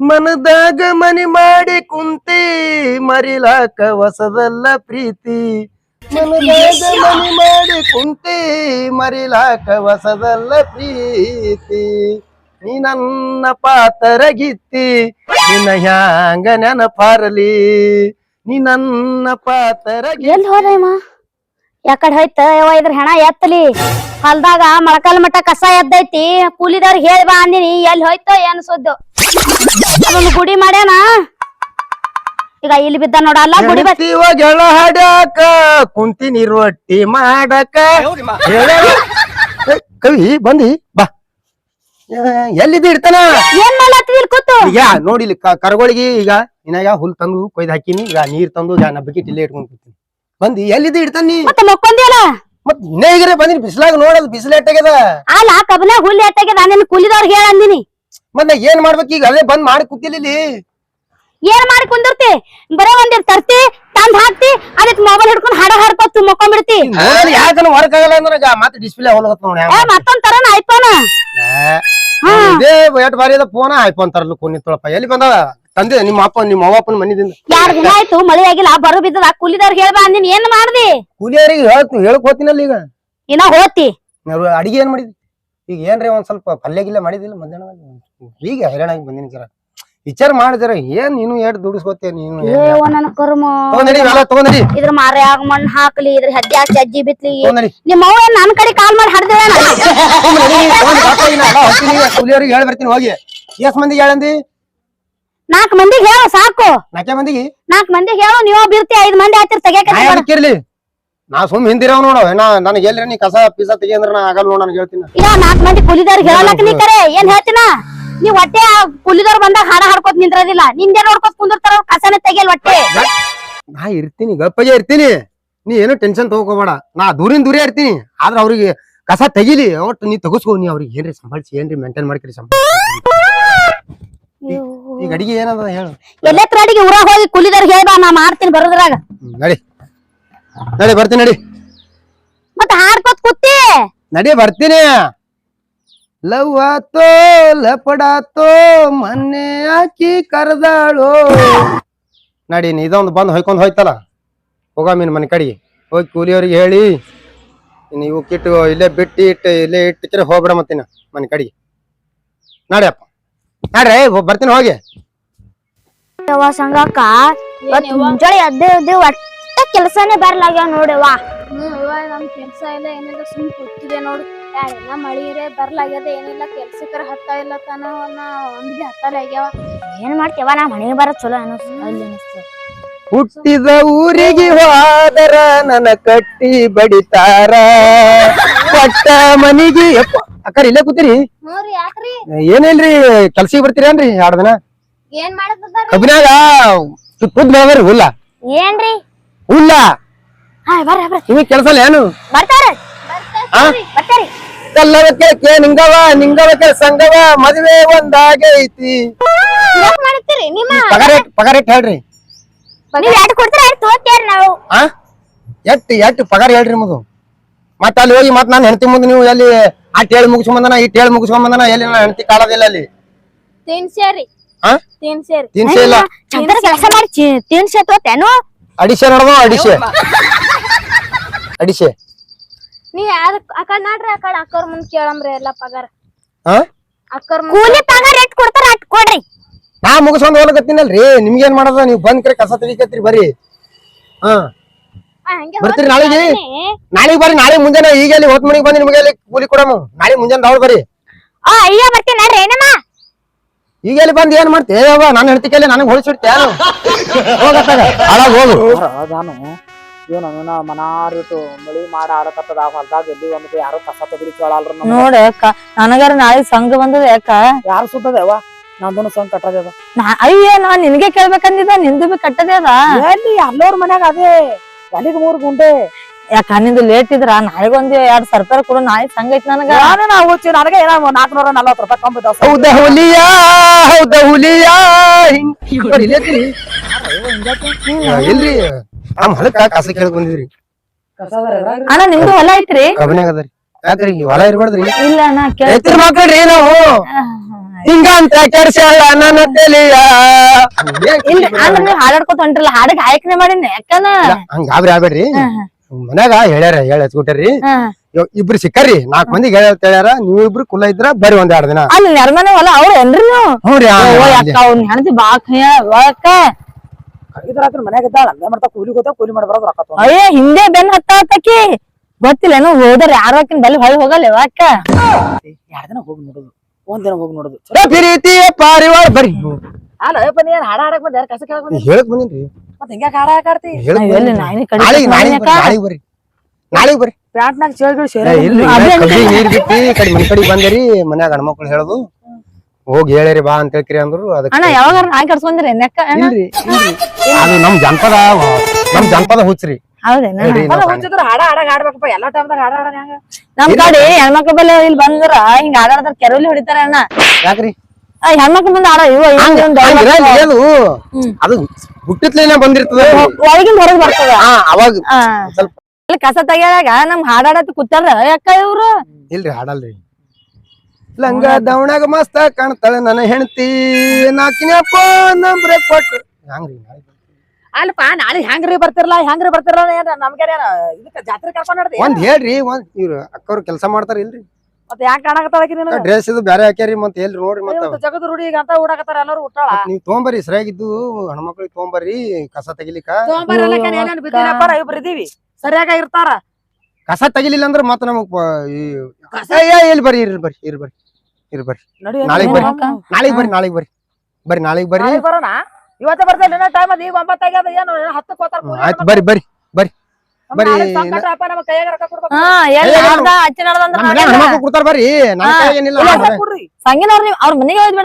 ಮನದಾಗ ಮನಿ ಮಾಡಿ ಕುಂತಿ, ಮರಿಲಾಕ ಹೊಸದಲ್ಲ ಪ್ರೀತಿ. ಮನದಾಗ ಮನಿ ಮಾಡಿ ಕುಂತಿ, ಮರಿಲಾಕ ಹೊಸದಲ್ಲ ಪ್ರೀತಿ. ನೀ ನನ್ನ ಪಾತರಗಿತ್ತಿ, ನಿನ್ನ ಹ್ಯಾಂಗ ನೆನಪಾರಲಿ. ನೀ ನನ್ನ ಪಾತರಗಿ ಎಲ್ಲಿ ಯಾಕಡೆ ಹೋಯ್ತ? ಇದ್ರ ಹೆಣ ಎತ್ತಲಿ? ಹೊಲ್ದಾಗ ಮೊಳಕಾಲ್ ಮಟ್ಟ ಕಸ ಎದ್ದೈತಿ. ಕೂಲಿದವ್ರಿಗೆ ಹೇಳಿ ಬಾ ಅಂದಿನಿ. ಎಲ್ಲಿ ಹೋಯ್ತೋ ಏನ್ ಸುದ್ದು? ಅದೊಂದು ಗುಡಿ ಮಾಡ್ಯಾನ? ಈಗ ಇಲ್ಲಿ ಬಿದ್ದ ನೋಡಲ್ಲ ಗುಡಿ ಬತ್ ಗೆಳತಿವ ಗೆಳ ಹಾಡಾಕ ಕುಂತಿನಿ ರೊಟ್ಟಿ ಮಾಡಕ. ಹೇಳ- ಏ, ಕವಿ ಬಂದಿ ಬಾ. ಏ, ಎಲ್ಲಿದ್ದು ಇಡ್ತಾನ? ಏನ್ ಮಾಡ್ಲತ್ತಿದಿ ಇಲ್ಲಿ ಕೂತು? ಈಗ ನೋಡಿ ಇಲ್ಲಿ ಕ- ಕರ್ಗೊಳಿಗೆ ಈಗ ಇನ್ನಾಗ ಹುಲ್ ತಂದು ಕೊಯ್ದು ಹಾಕಿನಿ ಈಗ ನೀರ್ ತಂದು ಈಗ ನಾ ಬಕೆಟ್ ಇಲ್ಲೇ ಇಟ್ಕೊಂಡ್ ಕೂತೀನಿ. ಬಂದಿ ಎಲ್ಲಿದ್ದು ಇಡ್ತಾನ ಮತ್ತೆ ಮಕ್ಕೊಂದಿಯಲ್ಲ? ಮತ್ ಇನ್ನೇ ಈಗರೆ ಬಂದಿನಿ ಬಿಸಿಲಾಗ ನೋಡಲ್ ಬಿಸಿಲು ಎಟ್ಟಾಗ್ಯದ? ಅಲ್ಲ ಕಬನ ಹುಲ್ ಎತ್ತಾಗ್ಯದ ನಿನ್ ಕೂಲಿದವ್ರಿಗೆ ಹೇಳ ಅಂದಿನಿ ಮತ್ ನಾ ಏನ್ ಮಾಡ್ಬೇಕು ಈಗ? ಅದೇ ಬಂದ್ ಮಾಡಿ ಕೂತಿಲ್ಲ ಇಲ್ಲಿ. ಏನ್ ಮಾಡಿ ಕುಂದಿರ್ತಿ? ಬರೇ ಒಂದಿರ್ ತರ್ತಿ ತಂದ್ ಹಾಕ್ತಿ ಅದಕ್ಕೆ ಮೊಬೈಲ್ ಹಿಡ್ಕೊಂಡ್ ಹಾಡ ಹಾಡ್ಕೊತು ಮಕ್ಕೊಂಡ್ಬಿಡ್ತಿ ಯಾಕನ ವರ್ಕ್ ಆಗಲ್ಲ ಅಂದ್ರೆ ಮತ್ತೆ ಡಿಸ್ಪ್ಲೇ ಹೋಗುತ್ತೆ ನೋಡಿ ಮತ್ತೊಂದ್ ತರನ ಐಫೋನ್ ಇದೇ ಎಟ್ ಬಾರಿ ಫೋನ್ ಫೋನ ಐಫೋನ್ ತರಲು ಕೊನಿ ನಿಂತೊಳಪ್ಪ ಎಲ್ಲಿ ಬಂದ ತಂದೆ ನಿಮ್ಮ ಅಪ್ಪ ನಿಮ್ಮ ಅವ್ವಪ್ಪನ ಮನಿದಿಂದ. ಎರಡ್ ದಿನ ಆಯ್ತು? ಮಳೆ ಆಗಿಲ್ಲ ಬರು ಬಿದ್ದದ. ಕೂಲಿದವ್ರಿಗೆ ಹೇಳ್ಬಾ ನೀನ್ ಏನ್ ಮಾಡ್ದಿ? ಕೂಲಿಯರಿಗೆ ಹೇಳ್ತು ಹೇಳಕ್ ಈಗ. ಇನ್ನ ಹೋತಿ. ಅಡಿಗೆ ಏನ್ ಮಾಡಿದ್ವಿ ಈಗ ಏನ್ರಿ ಒಂದ್ ಸ್ವಲ್ಪ ಪಲ್ಯ ಗಿಲ್ಯ ಮಾಡಿದಿಲ್ಲ ಮಧ್ಯಾಹ್ನ ಈಗ ಹೈರಾಣಾಗಿ ಬಂದಿನಿ ಜರ ವಿಚಾರ ಮಾಡಿದ್ರ ಏನ್ ನೀನು ಎರಡು ದುಡಿಸ್ಕೋತೀಯ ನೀನು ಏವ ನನ್ ಕರ್ಮ ತಗೊಂಡಿ ಎಲ್ಲ ತಗೊಂಡಡಿ ಇದ್ರ ಮಾರ್ಯಾಗ ಮಣ್ಣ್ ಹಾಕ್ಲಿ ಇದ್ರ ಹೆಜ್ಜೆ ಹಾಕಿ ಅಜ್ಜಿ ಬಿತ್ಲಿ ತಗೊಂಡಡಿ ನಿಮ್ಮ ಅವ್ವ ಏನ್ ನನ್ ಕಡೆ ಕಾಲ್ ಮಾಡಿ ಹಡ್ದೇಳ ಕೂಲಿಯವ್ರಿಗೆ ಹೇಳಿ ಬರ್ತೀನಿ ಹೋಗಿ ಎಷ್ಟ್ ಮಂದಿಗೆ ಹೇಳಂದಿ ನಾಲ್ಕ್ ಮಂದಿಗೆ ಹೇಳು ಸಾಕು ನಾಲ್ಕೇ ಮಂದಿಗೆ ನಾಕ್ ಮಂದಿಗೆ ಹೇಳು ನೀವು ಬಿರ್ತಿ ಐದ್ ಮಂದಿ ಆಯ್ತಿರ್ ತೆಗಿಯಕ ನಾ ನಾ ಸುಮ್ ಹಿಂದಿರವ್ ನೋಡ ನಾ ನನಗೆ ಎಲ್ರಿ ನೀ ಕಸ ಪಿಸ ತೆಗಿಯಂದ್ರ ನಾ ಆಗಲ್ಲ ನೋಡ್ ನನಗೆ ಹೇಳ್ತೀನಿ. ಈಗ ನಾಲ್ಕ್ ಮಂದಿ ಹೇಳಕ್ ನೀ ಕರೆ. ಏನ್ ಹೇಳ್ತೀನ? ನೀವ್ ಹೊಟ್ಟೆ ಕೂಲಿದವ್ರು ಬಂದಾಗ ಹಾಡ ಹಾಡ್ಕೋತ ನಿಂದ್ರದಿಲ್ಲ. ನಿಂದೆ ನೋಡ್ಕೋತ್ ಕುಂದಿರ್ತಾರ ಕಸನ ತೆಗಿಯಲ್ ಒಟ್ಟೆ ನಾ ಇರ್ತೀನಿ ಗಪ್ಪಗೆ ಇರ್ತೀನಿ. ನೀ ಏನು ಟೆನ್ಷನ್ ತಗೋಬೇಡ. ನಾ ದೂರಿನ ದೂರೇ ಇರ್ತೀನಿ. ಆದ್ರೆ ಅವ್ರಿಗೆ ಕಸ ತೆಗಿಲಿ. ಒಟ್ಟು ನೀ ತಗಸ್ಕೋ ನೀ ಅವ್ರಿಗೆ ಏನ್ರಿ ಸಂಭಾಳಿಸಿ ಏನ್ರಿ ಮೇಂಟೈನ್ ಮಾಡ್ಕರಿ ಈಗ ಅಡಿಗೆ ಏನದ ಹೇಳು. ಎಲ್ಲೆತ್ರ ಅಡಿಗೆ ಊರಾಗ ಹೋಗಿ ಕೂಲಿದವ್ರಿಗೆ ಹೇಳ್ಬಾ ನಾ ಮಾಡ್ತೀನಿ ಬರೋದ್ರಾಗ. ನಡಿ. ನಡಿ ಬರ್ತೀನಿ ನಡಿ. ಮತ್ತೆ ಹಾಡ್ಕೋತ್ ಕೂತಿ. ನಡಿ ಬರ್ತೀನಿ. ಲವ್ ಆತೋ ಲಪಡಾತೋ ಮೊನ್ನೆ ಹಾಕಿ ಕರೆದಾಳು. ನಡಿ ನೀ ಇದೊಂದು ಬಂದು ಹೊಯ್ಕೊಂಡು ಹೋಯ್ತಲ್ಲ. ಹೋಗ ಮೀನ್ ಮನೆ ಕಡೆಗೆ. ಹೋಗಿ ಕೂಲಿಯವ್ರಿಗೆ ಹೇಳಿ. ನೀವು ಕಿಟ್ಟು ಇಲ್ಲೇ ಬಿಟ್ಟು ಇಟ್ಟು ಇಲ್ಲೇ ಇಟ್ಟಿದ್ರೆ ಹೋಗ್ಬಿಡ ಮತ್ತಿನ ಮನೆ ಕಡೆಗೆ. ನಾಡ್ಯಪ್ಪ ನಡ್ರಿ ಬರ್ತೀನಿ ಹೋಗಿ. ಅದೇ ಮುಂಜಾನೆ ಎದ್ದೆ ಎದ್ದೆ ಒಟ್ಟ ಕೆಲಸನೇ ಬರ್ಲಾಗ್ಯಾವ ನೋಡವ್ವ ಹ್ಮ್ ಅವ್ವ ನಮ್ ಕೆಲ್ಸ ಇಲ್ಲ ಏನಿಲ್ಲ ಸುಮ್ ಕೂತಿದೆ ನೋಡು. ಎಲ್ಲ ಮಳಿರೆ ಬರ್ಲಾಗ್ಯದ ಏನಿಲ್ಲ ಕೆಲ್ಸಕ್ಕರ ಹತ್ತ ಇಲ್ಲ ತನ ಹತ್ತಲ್ಲ ಆಗ್ಯಾವ. ಏನ್ ಮಾಡ್ತೇವ ನಾ ಮನೆಗೆ ಬರ ಚಲೋ ಅಲ್ಲಿ ಅನಿಸ್ತು ಹುಟ್ಟಿದ ಊರಿಗೆ ಹೋದರ ನನ್ನ ಕಟ್ಟಿ ಬಡಿತಾರ. ಕೊಟ್ಟ ಮನಿಗೆ ಯಪ್ಪ ಅಕ್ಕಾರ ಇಲ್ಲೇ ಕೂತೀರಿ? ಹ್ಞೂ ಯಾಕ್ರಿ? ಏನಿಲ್ರಿ ಕೆಲ್ಸಿಗೆ ಬರ್ತೀರೇನ್ರಿ ಏನ್ರಿ ದಿನ? ಏನ್ ಮಾಡ್ತಾರ ಕಬ್ಬಿನಾಗ ಮೇವರಿ ಹುಲ್ಲ. ಏನ್ರಿ? ಹುಲ್ಲ? ಹಾ ಬರ್ರಿ ಬರ್ರಿ. ನಿಮಗ್ ಕೆಲಸ ಇಲ್ಲ ಏನು? ಬರ್ತಾರ. ಆ? ಬರ್ತಾರಿ ಕಲ್ಲವಕ್ಕೆ ಕೇ ನಿಂಗವ ನಿಂಗವಕ್ಕೆ ಸಂಗವ ಮದುವೆ ಒಂದಾಗೈತಿ. ಯಾಕ್ ಮಾಡ್ತೀರಿ? ನಿಮ್ಮ ಪಗಾರ ಎಷ್ಟ್- ಪಗಾರ ಎಷ್ಟ್ ಹೇಳ್ರಿ? ನೀವ್ ಎರಡು ಕೊಡ್ತೀರ ಎರಡು ತೋತೇರಿ ನಾವು? ಆ? ಎಟ್ ಎಟ್ ಪಗಾರ ಹೇಳ್ರಿ ಮಗು ಮತ್ತೆ ಅಲ್ಲಿ ಹೋಗಿ ಮತ್ತೆ ನಾನು ಹೆಂಡತಿ ಮುಂದೆ ನೀವು ಎಲ್ಲಿ ಅಟ್ ಹೇಳಿ ಮುಗಿಸ್ಕೊಂಬಂದನ ಈ ಹೇಳಿ ಮುಗಿಸ್ಕೊಂಬಂದನ ಎಲ್ಲಿ ನಾನು ಹೆಂಡತಿ ಕಾಳೋದಿಲ್ಲ ಅಲ್ಲಿ? ತಿನ್ಸೇರಿ ಆ? ತಿನ್ಸೇರಿ ತಿನ್ಸೇ ಇಲ್ಲ. ಚಂದ್ರ ಕೆಲಸ ಮಾಡಿ ತಿನ್ಸಿ ತೋತೇನು? ಅಡಿಸೆ ನೋಡ್ದು ಅಡಿಶೆ. ಅಡಿಶೆ. ನೀ ಯಾರ ಆಕಡೆ ನಾಡ್ರಿ ಅಕಡೆ ಅಕ್ಕವ್ರ ಮುಂದ್ ಕೇಳಂಬ್ರಿ ಎಲ್ಲ ಪಗಾರ. ಹಾ ಅಕ್ಕವ್ರ ಮುಂದ್ ಕೂಲಿ ಪಗಾರ ಎಷ್ಟು ಕೊಡ್ತಾರ ಅಟ್ ಕೊಡ್ರಿ. ನಾ ಮುಗಿಸ್ಕೊಂಡ್ ಹೋಗ್ಲಕತ್ತೀನಲ್ರಿ ನಿಮ್ಗೇನ್ ಮಾಡೋದು? ನೀವು ಬಂದ್ ಕರೆ ಕಸ ತೆಗಿಕತ್ರಿ ಬರ್ರಿ ಹಾ ಬರ್ತೀರಿ ನಾಳೆಗೆ? ನಾಳೆಗೆ ಬರ್ರಿ ನಾಳೆ ಮುಂಜಾನೆ ಈಗ ಅಲ್ಲಿ ಹೊತ್ತು ಮನಿಗೆ ಬಂದು ನಿಮಗೆ ಅಲ್ಲಿ ಕೂಲಿ ಕೊಡಮ. ನಾಳೆ ಮುಂಜಾನೆ ಬರ್ರಿ. ಆ ಅಯ್ಯ ಬರ್ತೀನಿ ನಾಳೆ ಏನಮ್ಮ? ಈಗ ಎಲ್ಲಿ ಬಂದ್ ಏನ್ ಮಾಡ್ತಿ? ಅವ್ವ ನನ್ನ ಹೆಂಡತಿ ಕೈಲಿ ನನಗೆ ಹೊಳಿಸಿಡ್ತಿ ಏನು ಹೋಗತ್ತಾಗ ಹಾಳಾಗ್ ಹೋಗು. ನಾನು ಏನು ಅವನ ಮನಾರಿಟ್ಟು ಮಳಿ ಮಾಡ ಆಡಕತ್ತದ ಆ ಹೊಲ್ದಾಗ ಎಲ್ಲಿ ಒಂದು ಯಾರು ಕಸ ತೆಗಡಿ ಕೇಳಲ್ರ ನೋಡ ನನಗಾರ ನಾಳೆ ಸಂಘ ಬಂದದ ಯಾಕ ಯಾರು ಸುದ್ದದೇವ ನಂದನು ಸಂಘ ಕಟ್ಟದೇವ ನಾ- ಅಯ್ಯ ನಾ ನಿನಗೆ ಕೇಳ್ಬೇಕಂದಿದ್ದ ನಿಂದು ಬಿ ಕಟ್ಟದೆ ಅದ. ಎಲ್ಲಿ ಎಲ್ಲೋರ್ ಮನ್ಯಾಗ ಅದೇ ಎಲ್ಲಿಗೆ ಮೂರ್ ಗುಂಡೆ? ಯಾಕ ನಿಂದು ಲೇಟ್ ಇದ್ರ? ನಾಳೆಗೊಂದ್ ಎರಡ್ ಸಾವಿರ ಕೂಡ ಕೊಡು ನಾಳೆ ಸಂಗೈತಿ ನನಗ. ನಾನು ನಾವು ನನಗೆ ಏನೋ ನಾಲ್ಕನೂರ ನಲ್ವತ್ತು ರೂಪಾಯಿ ಕೊಂಬಿದ್ದಾವ ಹೌದ ಹುಲಿಯ ಹೌದ ಹುಲಿಯ ಇಲ್ರಿ ನಮ್ ಹೊಲಕ್ಕ ಕಸ ಕೇಳಕ್ ಬಂದಿದ್ರಿ. ಅಣ್ಣ ನಿಮ್ದು ಹೊಲ ಐತ್ರಿ? ಕಬ್ಬಿನಾಗ ಅದರಿ. ಯಾಕ್ರಿ ಹೊಲ ಇರ್ಬಾರ್ದ್ರಿ? ಇಲ್ಲ ನಾ ಮಕ್ಕಳ್ರಿ ನಾವು. ಹಿಂಗಂತ ಕೆಡ್ಸಲ್ಲ ನನ್ನ ತಲಿಯ. ಇಲ್ರಿ ಅಂದ್ರ ನೀವ್ ಹಾಡಾಡ್ಕೊತ ಹೊಂಟ್ರಲ್ಲ ಹಾಡಕ್ ಆಯ್ಕೆ ಮಾಡಿನ ಯಾಕನ ಹಂಗ ಆಗ್ಬೇಡ್ರಿ ಮನ್ಯಾಗ ಹೇಳ್ಯಾರ ಹೇಳ ಹಚ್ಕೊಟ್ಯಾರಿ ಇಬ್ರು ಸಿಕ್ಕಾರಿ ನಾಲ್ಕ್ ಮಂದಿ ಹೇಳ ಹೇಳ್ಯಾರ ನೀವ್ ಇಬ್ರು ಕುಲ್ಲ ಇದ್ರ ಬರ್ರಿ ಒಂದ್ ಎರಡ್ ದಿನ. ಅಲ್ಲಿ ನೆರ್ಮನೆ ಹೊಲ ಅವ್ರ ಏನ್ರಿ ನೀವು? ಹ್ಞೂರಿ ಓ ಅಕ್ಕ ಅವ್ನ ಹೆಣತಿ ಬಾಕ್ ಕೈಯ ಅಕ್ಕ ಇದ್ರ ರಾತ್ರಿ ಮನ್ಯಾಗ ಇದ್ದಾಳ ಹಂಗೆ ಮಾಡ್ತಾ ಕೂಲಿ ಹೋದ ಕೂಲಿ ಮಾಡಿ ಬರೋದು ರೊಕ್ಕ ಅಯ್ಯ ಹಿಂದೆ ಬೆನ್ ಹತ್ತಾಕಿ ಗೊತ್ತಿಲ್ಲೇನು ಹೋದ್ರ ಯಾರಕಿನ ಬಲ್ಲಿ ಬಲಿ ಹೊಳಿ ಹೋಗಲ್ಲ ಯಾಕ ಎರಡ್ ದಿನ ಹೋಗಿ ನೋಡುದು ಒಂದ್ ದಿನ ಹೋಗಿ ನೋಡುದು. ಏ, ಪ್ರೀತಿಯ ಪಾರಿವಾಳ ಬರ್ರಿ. ಅಲ್ಲ ಅಯ್ಯಪ್ಪ ನೀ ಏನ್ ಹಾಡ ಹಾಡಕ್ ಬಂದ ಯಾರು ಕಸ ಕೇಳಕ್ ಬಂದ? ಹೇಳಕ್ ಬಂದಿನ್ರಿ. ಮತ್ತೆ ಹಿಂಗ್ಯಾಕ ಹಾಡ ಹಾಕಾಡ್ತಿ ಹೇಳಕ್ ನಾವ್ ಎಲ್ಲಿ ಬಂದೀನಿ. ನಾಯಿನ ಕಡಿ ನಾಳೆಗ್ ನಾಳೆಗ್ ಅಕ್ಕ? ಬರ್ರಿ ನಾಳೆಗ್ ಬರ್ರಿ. ನಾಳೆಗ್ ಬರ್ರಿ. ಪ್ಯಾಂಟ್ನಾಗ ಚೇಳ್ಗಳು ಏ, ಸೇರಿ ಇಲ್ರಿ ಅದೇ ಕಬ್ಬಿ ನೀರ್ ಬಿತ್ತಿ ಈ ಕಡೆ ಮನಿ ಕಡೆ ಬಂದಿರಿ ಮನ್ಯಾಗ ಹೆಣ್ಮಕ್ಳು ಹೇಳುದು. ಹೋಗಿ ಹೇಳಿರಿ ಬಾ ಅಂತ ಹೇಳ್ಕಿರಿ ಅಂದ್ರು ಅದಕ್ಕೆ ಅಣ್ಣ ಯಾವಾಗ ನಾಯಿ ಕಡ್ಸ್ಕೊಂಡ್ರಿ ನೆಕ್ಕ ಅಣ್ಣ? ಇಲ್ರಿ ಇಲ್ರಿ. ಅದು ನಮ್ ಜನಪದ ನಮ್ ಜನಪದ ಹುಚ್ಚ್ರಿ ಹೌದೇನ? ಹೇಳ್ರಿ ಅಲ್ಲ ನಾವ್ ಕಾಣ್- ಹುಚ್ಚಿದ್ರ ಹಾಡ ಹಾಡಾಗ ಆಡ್ಬೇಕಪ್ಪ ಎಲ್ಲಾ ಟೈಮ್ದಾಗ ಹಾಡ ಹಾಡ ಹೆಂಗ? ನಮ್ ಕಡೆ ಹೆಣ್ಮಕ್ಳ ಬಲ್ಲಿ ಇಲ್ಲಿ ಬಂದ್ರ ಹಿಂಗ ಆಡಾಡ್ತಾರ ಕೆರವಲ್ಲಿ ಹೊಡಿತಾರ ಅಣ್ಣ. ಯಾಕ್ರಿ? ಹೆಣ್ಮಕ್ಳ ಮುಂದೆ ಆಡ ಇವ ಹಂಗ್ ಅದು ಹುಟ್ಟಿತ್ಲೇನೆ ಬಂದಿರ್ತದ ಒಳಗಿಂದ ಹೊರಗ್ ಬರ್ತದ. ಅವಾಗ ಸ್ವಲ್ಪ ಕಸ ತೆಗಿಯಾಗ ನಮ್ ಹಾಡಾಡತ್ ಕೂತಾರ ಯಾಕ ಇವ್ರು? ಇಲ್ರಿ ಹಾಡಲ್ರಿ. ಲಂಗ ದವಣಾಗ ಮಸ್ತ ಕಾಣ್ತಾಳೆ ನನ್ನ ಹೆಂಡತಿ. ನಾಕಿನಪ್ಪ ನಂಬ್ರೆ ಕೊಟ್ಟು ಹಂಗ್ರಿ ಅಲ್ಪ ನಾಳೆ ಹೆಂಗ್ರಿ ಬರ್ತಿರಲ್ಲ ಹೆಂಗ್ರಿ ಬರ್ತಿರಲ್ಲ ಏನ್ ನಮ್ಗೆ ಇದಕ್ಕ ಜಾತ್ರೆ ಕರ್ಕೊಂಡ್ ಒಂದ್ ಹೇಳ್ರಿ ಒಂದ್ ಇವ್ರು ಅಕ್ಕವ್ರು ಕೆಲಸ ಮಾಡ್ತಾರ ಇಲ್ರಿ. ಮತ್ತೆ ಯಾಕೆ ಕಾಣಕತ್ತಾಳಕಿ ನಿನಗ? ಡ್ರೆಸ್ ಇದು ಬ್ಯಾರೆ ಹಾಕ್ಯಾರಿ ನೋಡ್ರಿ ಮತ್ತ ಇವತ್ತು ಜಗದ ರೂಢಿ ಈಗ ಅಂತ ಓಡಾಕತ್ತಾರ ಎಲ್ಲರೂ ಉಟ್ಟಾಳ ಮತ್ತ್ ನೀವ್ ತೊಗೊಂಬರ್ರಿ ಸರಿಯಾಗಿದ್ದು ಹೆಣ್ಮಕ್ಳಿಗೆ ತೊಗೊಂಬರ್ರಿ ಕಸ ತೆಗಿಲಿಕ್ಕ. ಇಬ್ರು ಇದೀವಿ. ಸರಿಯಾಗ ಇರ್ತಾರ. ಕಸ ತೆಗಿಲಿಲ್ಲ ಅಂದ್ರ ಮತ್ತ ನಮಗ್ ಎಲ್ಲಿ ಬರ್ರಿ ಇರ್ರಿ ಬರ್ರಿ ಇರ್ ಬರ್ರಿ ಇರ್ ಬರ್ರಿ. ನಾಳೆಗ್ ಬರ್ರಿ? ನಾಳೆಗ್ ಬರ್ರಿ ನಾಳೆಗ್ ಬರ್ರಿ. ಬರ್ರಿ ನಾಳೆಗ್ ಬರ್ರಿ. ನಾಳೆ ಬರೋಣ ಇವತ್ತೇ ಬರ್ತೇನೆ ಟೈಮ್ ಅದ ಈಗ ಒಂಬತ್ತಾಗ್ಯದ ಏನು ಹತ್ತಕ್ಕೆ ಹೋತಾರ ಆಯ್ತು ಆಯ್ತ್ ಬರ್ರಿ ಬರ್ರಿ ಬರ್ರಿ. ಹಾ ಎಲ್ಲಿ ನಡ್ದ ಅಚ್ಚಿ ನಮ್ ಮನ್ಯಾಗ ಹೆಣ್ಮಕ್ಳು ಕೊಡ್ತಾರ ಬರ್ರಿ ನನ್ ಹಾ. ಏನಿಲ್ಲ ಸಂಗಿನವ್ರ ನೀವ್ ಅವ್ರ ಮನೆಗೆ ಹಂಗೆ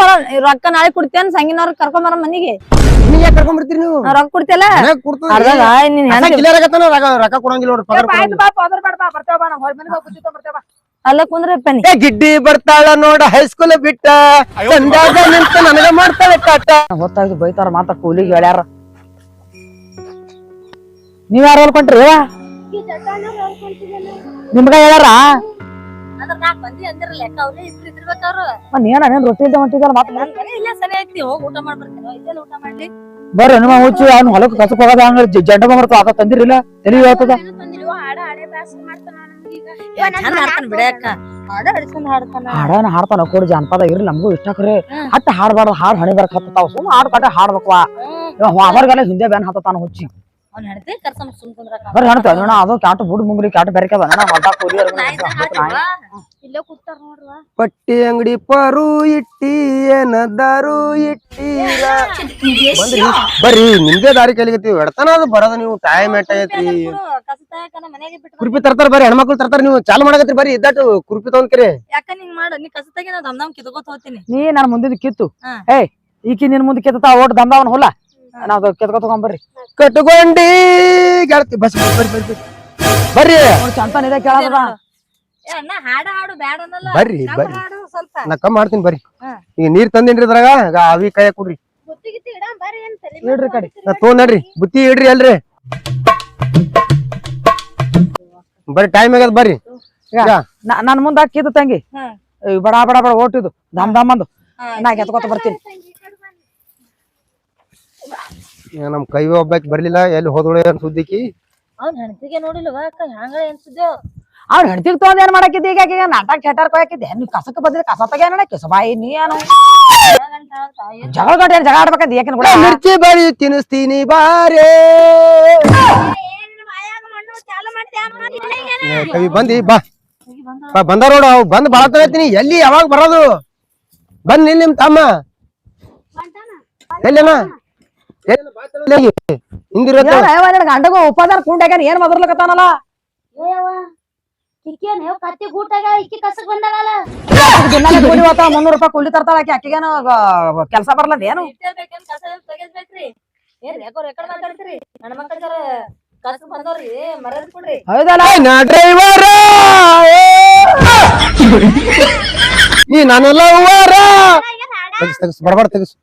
ಬರೋ ರೊಕ್ಕ ನಾಳೆ ಕೊಡ್ತೇನ್ ಸಂಗಿನವ್ರ ಕರ್ಕೊಂಡ್ ಬರ ಮನಿಗೆ. ನೀವ್ ಯಾಕ್ ಕರ್ಕೊಂಡ್ ಬರ್ತೀರಿ ನೀವು? ನಾ ರೊಕ್ಕ ಕೊಡ್ತಿಯಲ್ಲ? ಮನ್ಯಾಗ ಕೊಡ್ತದ ಅರ್ಧಾಗ ನಿನ್ ಹೆಣ್ತಿ ಕಿಲ್ಲರ್ ಆಗತ್ತಾನ? ರೊಕ್ಕ ರೊಕ್ಕ ಕೊಡಂಗಿಲ್ಲ ನೋಡ್ರಿ ಪಗಾರ ಕೊಡಂಗಿಲ್ಲ. ಅಲ್ಲ ಕುಂದ್ರ ಏ ಗಿಡ್ಡಿ ಬರ್ತಾಳ ನೋಡ ಹೈಸ್ಕೂಲ್ ಬಿಟ್ಟ. ಚಂದಾಗ ನಿಂತ ನನಗ ಮಾಡ್ತಾಳೆ ಕಾಟ ಗೊತ್ತಾಯ್ತು ಬೈತಾರ ಮಾತ ಕೂಲಿಗೆ ಹೇಳ್ಯಾರ. ನೀವ್ ಯಾರು ಹೇಳ್ಕೊಂಡ್ರಿ ನಿಮ್ಗ ಹೇಳಾರ ಬರ್ರಿ ನಿಮ್ಮ ಹುಚ್ಚು ಅವ್ನ ಹೊಲಕ್ಕೆ ಕಸಕ್ ಹೋಗೋದ ಹಂಗ ಜಂಡ ಬರ್ತದ ಅದ ತಂದಿರಿಲ್ಲ ತಲಿ ಹೇಳ್ತದ. ಹಾಡನ ಹಾಡ್ತಾನ ಕೊಡಿ ಜಾನಪದ ಇರ್ಲಿ ನಮಗೂ ಇಷ್ಟ ಕರೆ. ಹಟ್ಟ ಹಾಡ್ಬಾರ್ದು ಹಾಡ್ ಹಣಿ ಬರಕ್ ಹತ್ತಾವ ಸುಮ್ ಹಾಡ್ ಕಟ್ಟ ಹಾಡ್ಬೇಕವಾ ಅವರಿಗೆಲ್ಲ ಹಿಂದೆ ಬ್ಯಾನ್ ಹತ್ತಾನ ಹುಚ್ಚಿ. ಅವ್ನ ಕರ್ಸಮ್ ಸುಮ್ ಅಣ್ಣ ಅದು ಬುಡ್ ಮುಂಗ್ರಿ ಇಲ್ಲೇ ಕೂತಾರ ಪಟ್ಟಿ ಅಂಗಡಿ ಪರು ಇಟ್ಟಿ ಏನ ದಾರು ಇಟ್ಟಿ ಬಂದ್ರಿ ಬರ್ರಿ ನಿಮ್ದೇ ದಾರಿ ಕಲಿಗತ್ತೀವಿ ಎಡ್ತಾನ ಅದು ಬರೋದ ನೀವು ಟೈಮ್ ಎಟ್ ಐತಿ ಮನೆಗೆ ಬಿಟ್ಟು ಕುರ್ಪಿ ತರ್ತಾರ ಬರ್ರಿ ಹೆಣ್ಮಕ್ಳು ತರ್ತಾರ ನೀವು ಚಾಲು ಮಾಡಕತ್ರಿ ಬರ್ರಿ ಇದ್ದಟ್ಟು ಕುರ್ಪಿ ತಗೊಂಡ್ಕರಿ ಯಾಕ ನಿಂಗ್ ಮಾಡ ನೀ ಕಸ ತೆಗಿ ನಾ ದಮ್ ದಮ್ ಕಿತ್ಕೋತ ಹೋಗ್ತೀನಿ. ನೀ ನಾನು ಮುಂದಿನ ಕಿತ್ತು. ಏ ಏಯ್ ಈಕಿ ನಿನ್ ಮುಂದೆ ಕಿತ್ತ ಓಟ್ ದಮ್ದಾವನ್ ಹುಲ್ಲ. ನಾವ್ ಕೆತ್ಕೊ ತಗೊಂಬರ್ರಿ. ಕಟ್ಕೊಂಡಿ ಗೆಳತಿ ಬಸ್ ಬರ್ರಿ ಬರ್ರಿ ಬರ್ರಿ. ಬರ್ರಿ ನೋಡ್ ಇದೆ ಕೇಳದ ಬರ್ರಿ ಬರ್ರಿ. ಸ್ವಲ್ಪ. ನಾ ಕಮ್ಮಿ ಮಾಡ್ತೀನಿ ಬರ್ರಿ. ಈಗ ನೀರ್ ತಂದಿನ್ರಿ ಅದ್ರಾಗ ಈಗ ಅವಿ ಕೈ ಕೊಡ್ರಿ. ಇಡ್ರಿ ಕಡೆ. ನಾ ತೊಗೊಂಡ್ರಿ ಬುತ್ತಿ ಇಡ್ರಿ ಅಲ್ರಿ ಬರ್ರಿ ಟೈಮ್ ಆಗ್ಯದ ಬರ್ರಿ. ನನ್ ಮುಂದ ಹಾಕಿದ್ದು ತಂಗಿ. ಬಡ ಬಡ ಬಡ ಓಟಿದು ಧಮ್ ಧಮ್ ಅಂದು. ನಾ ಕೆತ್ಕೊತ ಬರ್ತೀನಿ. ನಮ್ ಕೈ ಒಬ್ಬಾಕಿ ಬರ್ಲಿಲ್ಲ ಎಲ್ಲಿ ಹೋದಳು ಏನ್ ಸುದ್ದಿಕಿ ಅವ್ನ್ ಹೆಣ್ತಿಗೆ ನೋಡಿಲ್ವ ಅಕ್ಕ ಹ್ಯಾಂಗ ಎನ್ಸಿದ್ಯೋ ಅವ್ರ ಹೆಣ್ತಿಗ್ ತೊಗೊಂಡ್ ಏನ್ ಮಾಡಾಕಿದ್ದಿ ಈಗ? ಆಕಿಗೆ ನಾಟಕ ಥೇಟರ್ ಕೊಯ್ಯಾಕಿದ್ದೆ ನೀವು ಕಸಕ್ಕೆ ಬಂದಿದ್ರೆ ಕಸ ತೆಗ್ಯಾನ ಕೆಸಬಾಯಿ ನೀ ಏನು? ಜಗಳ ಗಂಟೆ ಏನ್ ಜಗಳ ಆಡ್ಬೇಕಂತ ಯಾಕಿನ ಕೂಡ ಮಿರ್ಚಿ ಬರಿ ತಿನ್ನಿಸ್ತೀನಿ ಬಾರೇ. ಕವಿ ಬಂದಿ ಬಾ. ಬಾ ಬಂದಾರ ನೋಡು ಅವ್ ಬಂದ್ ಬಾಳ ತರತೀನಿ ಎಲ್ಲಿ ಯಾವಾಗ ಬರೋದು? ಬಂದ್ ನಿಲ್ ನಿಮ್ ತಮ್ಮ. ಎಲ್ಲಿ ಹಿಂದಿರತ್ತ ಗಂಡಗೂ ಉಪಾದಾನ ಏನ್ ಮದರ್ಲಕತ್ತಾನಲ್ಲ ಕತ್ತಿ ಗೂಟಾಗ ಇಕ್ಕಿ ಕಸಕ್ ಬಂದಾಳಲ್ಲ. ಮುನ್ನೂರು ರೂಪಾಯಿ ಕೂಲಿ ತರ್ತಾಳ ಆಕಿ ಆಕಿಗೇನು ಕೆಲಸ ಬರ್ಲ ಏನು? ನೀ ತೆಗಿಸ್.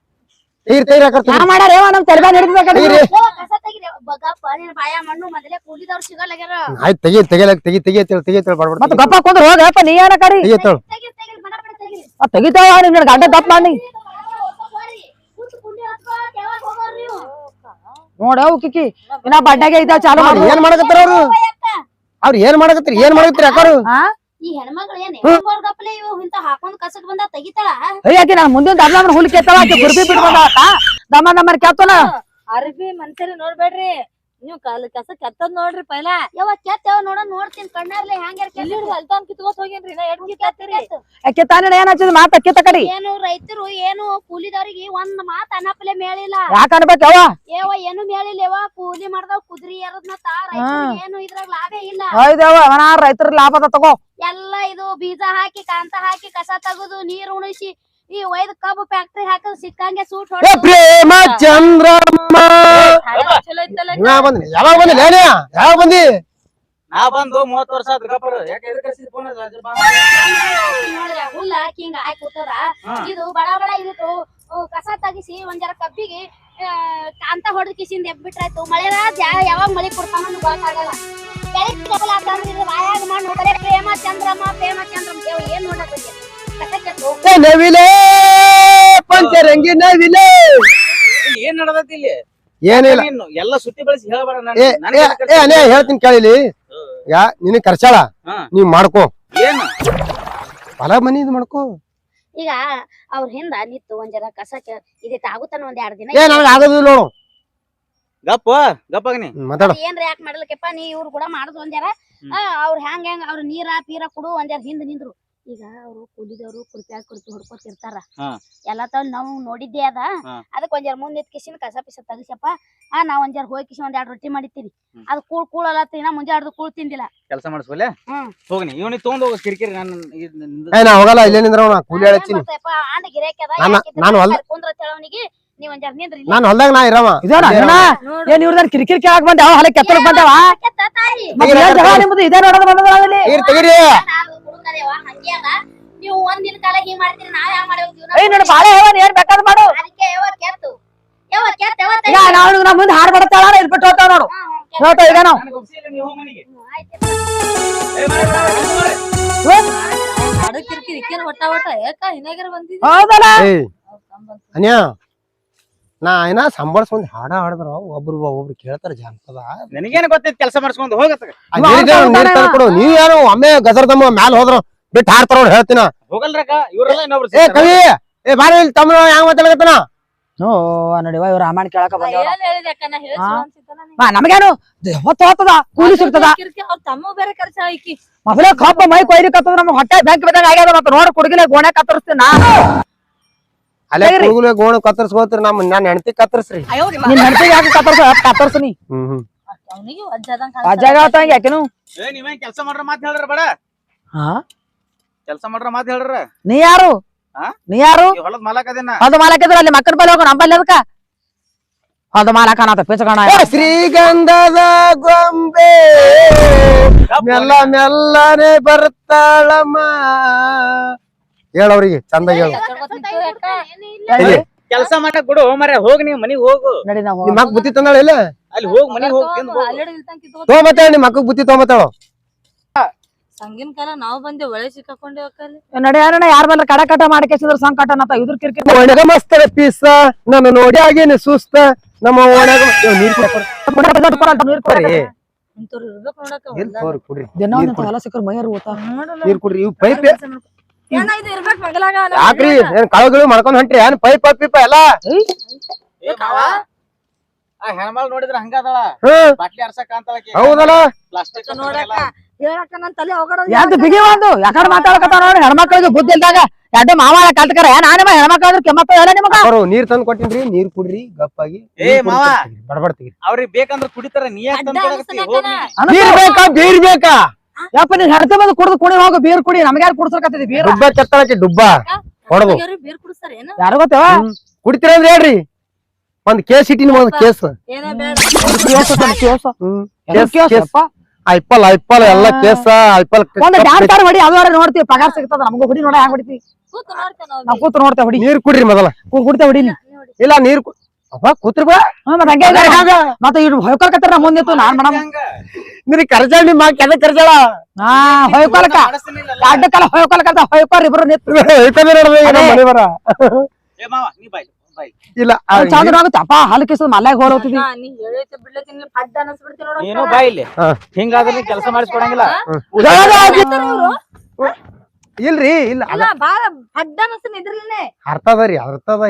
ತೀರ್ ಅಕ್ಕಾರ ನಾ ಮಾಡ್ಯಾರ ಏವ ನಮ್ ತಲೆ ಬ್ಯಾನ್ ಹಿಡಿದ ಕಡೆ ತೆಗೀರಿ ಕಸ ತೆಗೀರಿ. ಬಗಪ್ಪ ನಿನ್ ಬಾಯ ಮಣ್ಣು ಮೊದಲೇ ಕೂಲಿದವ್ರು ಸಿಗಲ್ಲಾಗ್ಯಾರ. ಆಯ್ತು ತೆಗಿ ತೆಗಿಲಕ್ ತೆಗಿ ತೆಗಿ ತೆಗಿ ತೆಗಿ ಮತ್ತ ಬಡ್ಬಡ್ ಗಪ್ಪ ಕುಂದ್ರ ಹೋಗಪ್ಪ ನೀ ಏನ ಕಡಿ ತೆಗಿ ತೆಗಿ. ತೆಗೀರಿ ತೆಗೀರಿ ಬಡ ಬಡ ತೆಗೀರಿ ತೆಗಿತಾವ ನಿನ್ನ ಗಂಡ ಗಪ್ ಮಾಡಿ. ಕೂತು ಕುಂಡಿ ಹತ್ಕೋ, ಯಾವಾಗ ಹೋಗೋರ್ ನೀವು. ನೋಡ ಅವು ಕಿಕ್ಕಿ ಇನ್ನ ಬಡ್ಡೆಗೆ ಐತಾವ ಚಾಲು ಮಾಡಿ. ಏನ್ ಮಾಡಕತ್ತಾರ ಅವ್ರು? ಅವ್ರು ಏನ್ ಮಾಡಕತ್ತೀರಿ? ಏನ್ ಮಾಡಕತ್ತೀರಿ ಅಕ್ಕಾರು? ಹಾ ಈ ಹೆಣ್ಮಕ್ಳು ಏನ್ ಹೆಣ್ಮಕ್ಳಗಪ್ಲೆ ಇವು ಇಂತ ಹಾಕೊಂಡ್ ಕಸಕ್ ಬಂದ ತೆಗಿತಾಳ? ಅಯ್ಯಾಕಿ ನಾನು ಮುಂದಿನ ದಮ್ಮ ಹುಲಿ ಕೆತ್ತಳ ಆಕಿ ಗುರ್ಬಿ ದಮ್ಮ ಕೆತ್ತನ ಅರ್ಬಿ ಮನ್ಸರಿ ನೋಡ್ಬೇಡ್ರಿ. ನೀವ್ ಕಾಲ ಕಸ ಕೆತ್ತದ್ ನೋಡ್ರಿ ಪೈಲ. ಯಾವ ಕೆತ್ತ ಯಾವ ನೋಡ ನೋಡ್ತೀನಿ ಕಣ್ಣಾರ್ಲೆ ಅಲ್ತಾನ್ ಕಿತ್ಕೋತ್ ಹೋಗೇನ್ರಿ ನಾ ಎಡ್ ಅಕ್ಕಿ ತಾನೇ ಏನ್ ಹಚ್ಚಿದ ಮಾತ ಅಕ್ಕಿ ಕಡಿ ಏನು ರೈತರು ಏನು ಕೂಲಿದವ್ರಿಗೆ ಒಂದ್ ಮಾತ ಅನಪಲೆ ಮೇಳಿಲ್ಲ. ಯಾಕ ಅನ್ಬೇಕು ಯಾವ ಏವ ಏನು ಯಾವ ಕೂಲಿ ಮಾಡ್ದವ್ ಕುದ್ರಿ ಎರದ್ನ ಮತ್ತ ಏನು ಇದ್ರಾಗ ಲಾಭ ಇಲ್ಲ. ಹೌದವ ರೈತರ ಲಾಭ ತಗೋ. ಎಲ್ಲ ಇದು ಬೀಜ ಹಾಕಿ ಕಾಂತ ಹಾಕಿ ಕಸ ತಗದು ನೀರ್ ಉಣಿಸಿ ಈ ಒಯ್ದ ಕಬ್ಬು ಫ್ಯಾಕ್ಟರಿ ಹಾಕದ್ ಸಿಕ್ಕಂಗೆ ಸೂಟ್ ಏ ಹೊಡೆದು ಪ್ರೇಮ ಚಂದ್ರಮ್ಮ. ಚಲೋ ಯಾವಾಗ ಬಂದಿ ಯಾವಾಗ ಬಂದಿ ಲೇನೆ ಯಾವಾಗ ಬಂದಿ ನಾ ಬಂದು ಮೂವತ್ ವರ್ಷ ಆತ್ ಗಪ್ಪರು ಯಾಕೆ ಎದಕ್ ಹಚ್ಚಿದ್ ಫೋನ್ ಹುಲ್ಲ ಹಾಕಿ ಹಿಂಗ ಹಾಕಿ ಕೂತದ. ಇದು ಬಡ ಬಡ ಇದಿಟ್ಟು ಕಸ ತಗಿಸಿ ಒಂದ್ ಜರ ಕಬ್ಬಿಗೆ ಕಾಂತ ಹೊಡೆದ ಕಿಸಿಂದ ಎಬ್ಬಿಟ್ರಾಯ್ತು ಮಳೆ ಯಾವಾಗ ಮಳೆ ಕೊಡ್ತಾನ ಗೊತ್ತಾಗಲ್ಲ. ಬೆಳಿಗ್ಗೆ ಬಾಯಾಗ ಮಾಡಿ ನೋಡಲೆ ಪ್ರೇಮ ಚಂದ್ರಮ್ಮ ಪ್ರೇಮ ಚಂದ್ರಮ್ಮ. ಏನ್ ನೋಡಕ್ ನವಿಲೆ ಪಂಚರಂಗಿ ನವಿಲೆ. ಇಲ್ಲಿ ಏನ್ ನಡದೈತಿ ಇಲ್ಲಿ? ಏನಿಲ್ಲ. ನೀನು ಎಲ್ಲ ಸುತ್ತಿ ಬಳಸಿ ಹೇಳ್ಬೇಡ ಏ ಏ, ಅನೇ ಹೇಳ್ತೀನಿ ಕೇಳಿಲಿ ಯಾ ನಿನ್ ಖರ್ಚಾಳ ಹಾ. ನೀವ್ ಮಾಡ್ಕೋ. ಏನ್? ಹೊಲ ಮನಿ ಇದ್ ಮಾಡ್ಕೋ. ಈಗ ಅವ್ರ ಹಿಂದ ನಿಂತು ಒಂದ್ ಜರ ಕಸ ಇದೈತೆ ಆಗುತ್ತಾನ ಒಂದ್ ಎರಡ್ ದಿನ? ಏ ನನಗ್ ಆಗೋದಿಲ್ಲ ನೋಡು. ಗಪ್ಪ ಗಪ್ಪ ಹ್ಮ್, ಮಾತಾಡ. ಏನ್ರ ಯಾಕೆ ಮಾಡ್ಲಿಕ್ಕೆಪ್ಪ? ನೀ ಇವ್ರು ಕೂಡ ಮಾಡುದು ಒಂದ್ ಹ್ಮ್. ಆ, ಅವ್ರ ಹೆಂಗ್ ಹೆಂಗ್ ಅವ್ರ ನೀರ ಪೀರ ಕೊಡು ಒಂದ್ ಹಿಂದ್ ನಿಂದ್ರು. ಈಗ ಅವರು ಕೂಲಿದವರು ಕುರ್ಪ್ಯಾಗ ಕುರ್ಪಿ ಹೊಡ್ಕೊತಿರ್ತಾರ. ಹಾ. ಎಲ್ಲಾ ತಾವ್ ನಾವು ನೋಡಿದ್ದೆ ಅದ. ಅದಕ್ಕೆ ಅದಕ್ ಒಂದ್ ಜರ ಮುಂದ್ ನಿಂತ್ ಕಿಸಿನ ಕಸ ಪಿಸ ತಗಸಪ್ಪ ಆ ನಾವ್ ಒಂದ್ ಜರ ಹೋಗಿ ಒಂದ್ ಎರಡ್ ರೊಟ್ಟಿ ಮಾಡಿತ್ತೀರಿ. ಅದ್ ಕೂಳ್ ಕೂಳ್ ಕೂಳಲ್ಲ ತಿನ್ನ ಮುಂಜಾಡ್ದು ಕೂಳ್ ತಿಂದಿಲ್ಲ. ಕೆಲಸ ಮಾಡಿಸ್ಬೋಲೆ. ಹೋಗ್ನಿ. ಇವನಿ ತಗೊಂಡ್ ಹೋಗ ಕಿರಿಕಿರಿ ನಾನು ನಾ ಹೋಗಲ್ಲ ಇಲ್ಲೇ ನಿಂದ್ರ ನಾ ಕೂಲಿ ಗಿರೇಕಿ ಅದ ನಾನ್- ನಾನ್ ಕುಂದ್ರ ಅವನಿಗೆ? ನೀವ್ ಒಂದ್ ಜರ ನಿಂದ್ರಿ ನಾನು ಹೊಲ್ದಾಗ ನಾ ಇರವ. ಅಣ್ಣ? ಏನ್ ಇವ್ರದಾನ್ ಕಿರಿಕಿರಿ ಕೇಳಕ್ ಬಂದ ಯಾವ ಹಳೆ ಕೆತ್ತಲಕ್ ಬಂದಾವ ನಿಮ್ದು ಇದೇ ನೋಡೋದು ಬಂದದ ನಾವಿಲ್ಲಿ ತೆಗೀರಿ. ತೆಗೀರಿ ನಾವು ಹುಡುಗರೇವ ಹಂಗೆ ಅದ? ನೀವು ಒಂದಿನ ಕಾಲ ಹಿಂಗ್ ಮಾಡ್ತೀರಿ ನಾವ್ ಯಾವ ಮಾಡ್ಬೇಕು ಏಯ್ ನೋಡು ಬಾಳೆ ಏನ್ ಬೇಕಾದ್ ಮಾಡು. ಅದಕ್ಕೆ ಯಾವ ಕೆತ್ತು ಯಾವ ಕೆತ್ತ ಯಾವ ಈಗ ನಾವು ನಮ್ಮ ಮುಂದೆ ಹಾಡ್ ಬಡತಾಳ ಇಲ್ಲಿ ಬಿಟ್ಟು ಹೋಗ್ತಾವ ನೋಡು. ನೋಟ ಈಗ ನಾವು. ಹೌದಲ್ಲ? ಅನ್ಯಾ ನಾ ಏನ ಸಂಬಳಸ್ಕೊಂಡ್ ಹಾಡ ಹಾಡಿದ್ರ ಒಬ್ರು ಒಬ್ರು ಕೇಳ್ತಾರ ಜಾನಪದ. ನನಗೇನು ಗೊತ್ತೈತಿ ಕೆಲಸ ಮಾಡಿಸ್ಕೊಂಡು ಹೋಗತ್ತ ಕೊಡು ನೀವ್ ಯಾರು ಒಮ್ಮೆ ಗಜರ್ದಮ್ಮ ಮ್ಯಾಲ ಹೋದ್ರ ಬಿಟ್ಟು ಹಾಡ್ತಾರ ನೋಡ್ ಹೇಳ್ತೀನ. ಹೋಗಲ್ರಕ್ಕ ಇವರೆಲ್ಲ ಇನ್ನೊಬ್ರು ಏ ಕವಿ ಏ ಬಾರಿ ಇಲ್ಲಿ ತಮ್ಮ ಹೆಂಗ್ ಮಾತಾಡಕತ್ತಾನ? ಓ ನಡಿವ ಇವ್ರ ರಾಮಾಯಣ ಕೇಳಕ ಬಂದ. ನಮಗೇನು ಹೊತ್ತು ಹೋಗ್ತದ ಕೂಲಿ ಸಿಗ್ತದ ಮೊದಲೇ ಕಪ್ಪ ಮೈ ಕೊಯ್ಲಿಕತ್ತದ ನಮ್ಗೆ ಹೊಟ್ಟೆ ಬ್ಯಾಂಕ್ ಬಿದ್ದಾಗ ಆಗ್ಯದ ಮತ್ತೆ ನೋಡಿ ಕುಡುಗಿಲೆ ಗೋಣೆ ಕತ್ತರಿಸ್ತೀನಿ ನಾ. ಅಲ್ಲೇ. ಕೂಗುಲೆ ಗೋಣ ಕತ್ತರ್ಸ್ಕೋತ್ರಿ ನಮ್ ನಾನ್ ಹೆಂಡತಿ ಕತ್ತರ್ಸ್ರಿ. ನಿನ್ ಹೆಂಡತಿ ಯಾಕೆ ಕತ್ತರ್ಸ ನೀ ಹ್ಮ್ ಹ್ಮ್. ಅವನಿಗೆ ವಜ್ಜಾದಂಗ ಅಜ್ಜಾಗ ಹೇಳ್ತಾಂಗ ಯಾಕೆನು? ಏ ನೀವೇನ್ ಕೆಲಸ ಮಾಡ್ರ ಮಾತ್ ಹೇಳ್ರ ಬೇಡ. ಹಾ? ಕೆಲಸ ಮಾಡ್ರ ಮಾತ್ ಹೇಳ್ರ. ನೀ ಯಾರು? ಹಾ? ನೀ ಯಾರು? ಹೊಲದ ಮಾಲಕ್ ಅದೇನ. ಅದು ಮಾಲಕಿದ್ರ ಅಲ್ಲಿ ಮಕ್ಕಳ ಬಲ್ಲಿ ಹೋಗೋಣ ನಂಬಲ್ಲಿ ಅದಕ್ಕ? ಅದು ಮಾಲಕ ಅನ್ನತ ಪಿಚಕಣ ಶ್ರೀಗಂಧದ ಗೊಂಬೆ. ಮೆಲ್ಲ ಮೆಲ್ಲನೆ ಬರ್ತಾಳಮ್ಮ. ಹೇಳವ್ರಿಗೆ ಚಂದ ಹೇಳು? ಕೆಲಸ ಮಾಡಕ್ ಬಿಡು ಮರ ಹೋಗ್ ನೀವ್ ಮನಿಗ್ ಹೋಗು. ನಡಿ ನಾವು ನಿಮ್ ಮಕ್ ಬುತ್ತಿ ತಂದಾಳ ಇಲ್ಲ ಅಲ್ಲಿ ಹೋಗ್ ಮನಿಗ್ ಹೋಗ್ ತಿಂದ್ ಕಿತ್ಕೊಂಡ್ ತೊಗೊಂಬತ್ತಾಳ ನಿಮ್ ಮಕ್ಕಗ್ ಬುತ್ತಿ ತೊಗೊಂಬತ್ತಾಳ ಸಂಗಿನ ಕಾಲ ನಾವು ಬಂದೆ ಸಿಕ್ಕಾಕೊಂಡೆ ಯಾರ ಬಂದ್ರೆ ಕಡೆ ಕಟ ಮಾಡಿ ಕೆಸಿದ್ರ ಸಂಗ್ ಕಟ್ಟನತ್ತ ಇದ್ರ ಕಿರಿಕಿರಿ. ಒಣಗ ಪೀಸ. ನೋಡಿ ಆಗೇನೆ ಸುಸ್ತ. ನಮ್ಮ ಒಣಗ ನೀರ್ ಕೊಡ್ರಿ. ನೀರ್ ಕೊಡ್ರಿ. ದಿನ. ಹೊಲ ಸಿಕ್ಕರ್ ಮೈಯರ್ ನೀರ್ ಕೊಡ್ರಿ. ಇವ್ ಪೈಪ್ ಯಾಕ್ರಿ? ಏನ್ ಕಳಗಳು ಮಾಡ್ಕೊಂಡ್ ಹೊಂಟ್ರಿ? ಏನ್ ಪೈಪ್ ಪಿಪ್ ಎಲ್ಲ? ನೋಡಿದ್ರ ಬಾಟ್ಲಿ ಅರ್ಸಕ್ ಹೌದಲ್ಲ? ಪ್ಲಾಸ್ಟಿಕ್ ನನ್ ತಲೆ ಯಾವ್ದು ಬಿಗಿ ಒಂದು ಯಾಕಡೆ ಮಾತಾಡಕತ್ತ ನೋಡಿ ಹೆಣ್ಮಕ್ಳಿಗೆ ಬುದ್ಧಿ ಇಲ್ದಾಗ ಎರಡು ಮಾವ ಕಲ್ತ್ಕರ ನಾನು ನಿಮ್ಮ ಹೆಣ್ಮಕ್ಳಾದ್ರೆ ಕೆಮ್ಮತ್ತ ಹೇಳ ನಿಮಗ? ಅವರು ನೀರ್ ತಂದು ಕೊಟ್ಟಿನ್ರಿ ನೀರ್ ಕುಡ್ರಿ ಗಪ್ಪಾಗಿ ಏ ಮಾವ. ಬಡಬಡ್ ತೆಗಿರಿ. ಅವ್ರಿಗೆ ಬೇಕಂದ್ರ ಕುಡಿತಾರ ನೀ. ನೀರ್ ಬೇಕಾ? ಬೀರ್ ಬೇಕಾ? ಯಪ್ಪ ನೀನ್ ಹೆಣ್ತಿ ಬಂದು ಕುಡ್ದು ಕುಣಿ ಹೋಗು ಬೀರ್ ಕುಡಿ. ನಮ್ಗೆ ಯಾರು ಕುಡ್ಸಕತ್ತಿದ್ದಿ ಬೀರ್? ಡುಬ್ಬ ಕೆತ್ತಳಕ್ಕೆ ಡುಬ್ಬ ಹೊಡದು ಬೀರ್ ಕುಡಿಸ್ತಾರ ಏನ? ಯಾರು ಗೊತ್ತವ? ಕುಡಿತೀರಂದ್ರೆ ಹೇಳ್ರಿ. ಒಂದ್ ಕೇಸ್ ಇಟ್ಟಿನ ಒಂದ್ ಕೇಸ್. ಐಪಲ್ ಐಪಲ್ ಎಲ್ಲ ಕೇಸ ಐಪಲ್ ಒಂದ್ ಡ್ಯಾನ್ ಹೊಡಿ ಅದಾರ ನೋಡ್ತೀವಿ ಪಗಾರ ಸಿಗ್ತದ ನಮಗೂ ಹುಡಿ ನೋಡ ಹೊಡಿತಿ ಕೂತ್ ನೋಡ್ತೇನೆ ನಾವ್ ಕೂತ್ ನೋಡ್ತೇವೆ ಹೊಡಿ. ನೀರ್ ಕುಡ್ರಿ ಮೊದಲ. ಕುಡ್ತೇವೆ ಹೊಡಿ. ಇಲ್ಲ ನೀರ್ ಕು- ಅಪ್ಪ ಕೂತ್ರಿ ಬಾ ಹ್ಮ್ ಮತ್ತ್ ಹಂಗೆ ಇದೆ. ಮತ್ತ ಇವ್ರು ಹೊಯ್ಕೊಳಕತ್ತಾರ ನಾ ಮುಂದೆ ನಿಂತು ನಾನ್ ಮಾಡಮ್ ಕರ್ಜಾಳ ನಿಮ್ಮ ಕೆದ ಕರ್ಜಾಳ ಹಾ ಹೊಯ್ಕೊಳಕ ಅಡ್ಡ ಕಾಲ ಹೊಯ್ಕೊಳಕತ್ತ ಹೊಯ್ಕೊರ್ ಇಬ್ರು ನಿಂತು ಇಲ್ಲ ಆ, ಚಂದ್ರ ಅಪ್ಪ ಹಾಲು ಕಿಸದ್ ಮಲ್ಯಾಗ ಹೋಗ್ತಿದ್ವಿ ಇಲ್ಲಿ. ಹಿಂಗಾದ್ರೆ ಕೆಲಸ ಮಾಡಿಸ್ಕೊಡಂಗಿಲ್ಲ ಇಲ್ರಿ ಇಲ್ಲ ಅಲ್ಲ ಬಾಳ ಇದ್ರಲ್ಲೇ ಅರ್ಥದ ರೀ ಅರ್ಥದ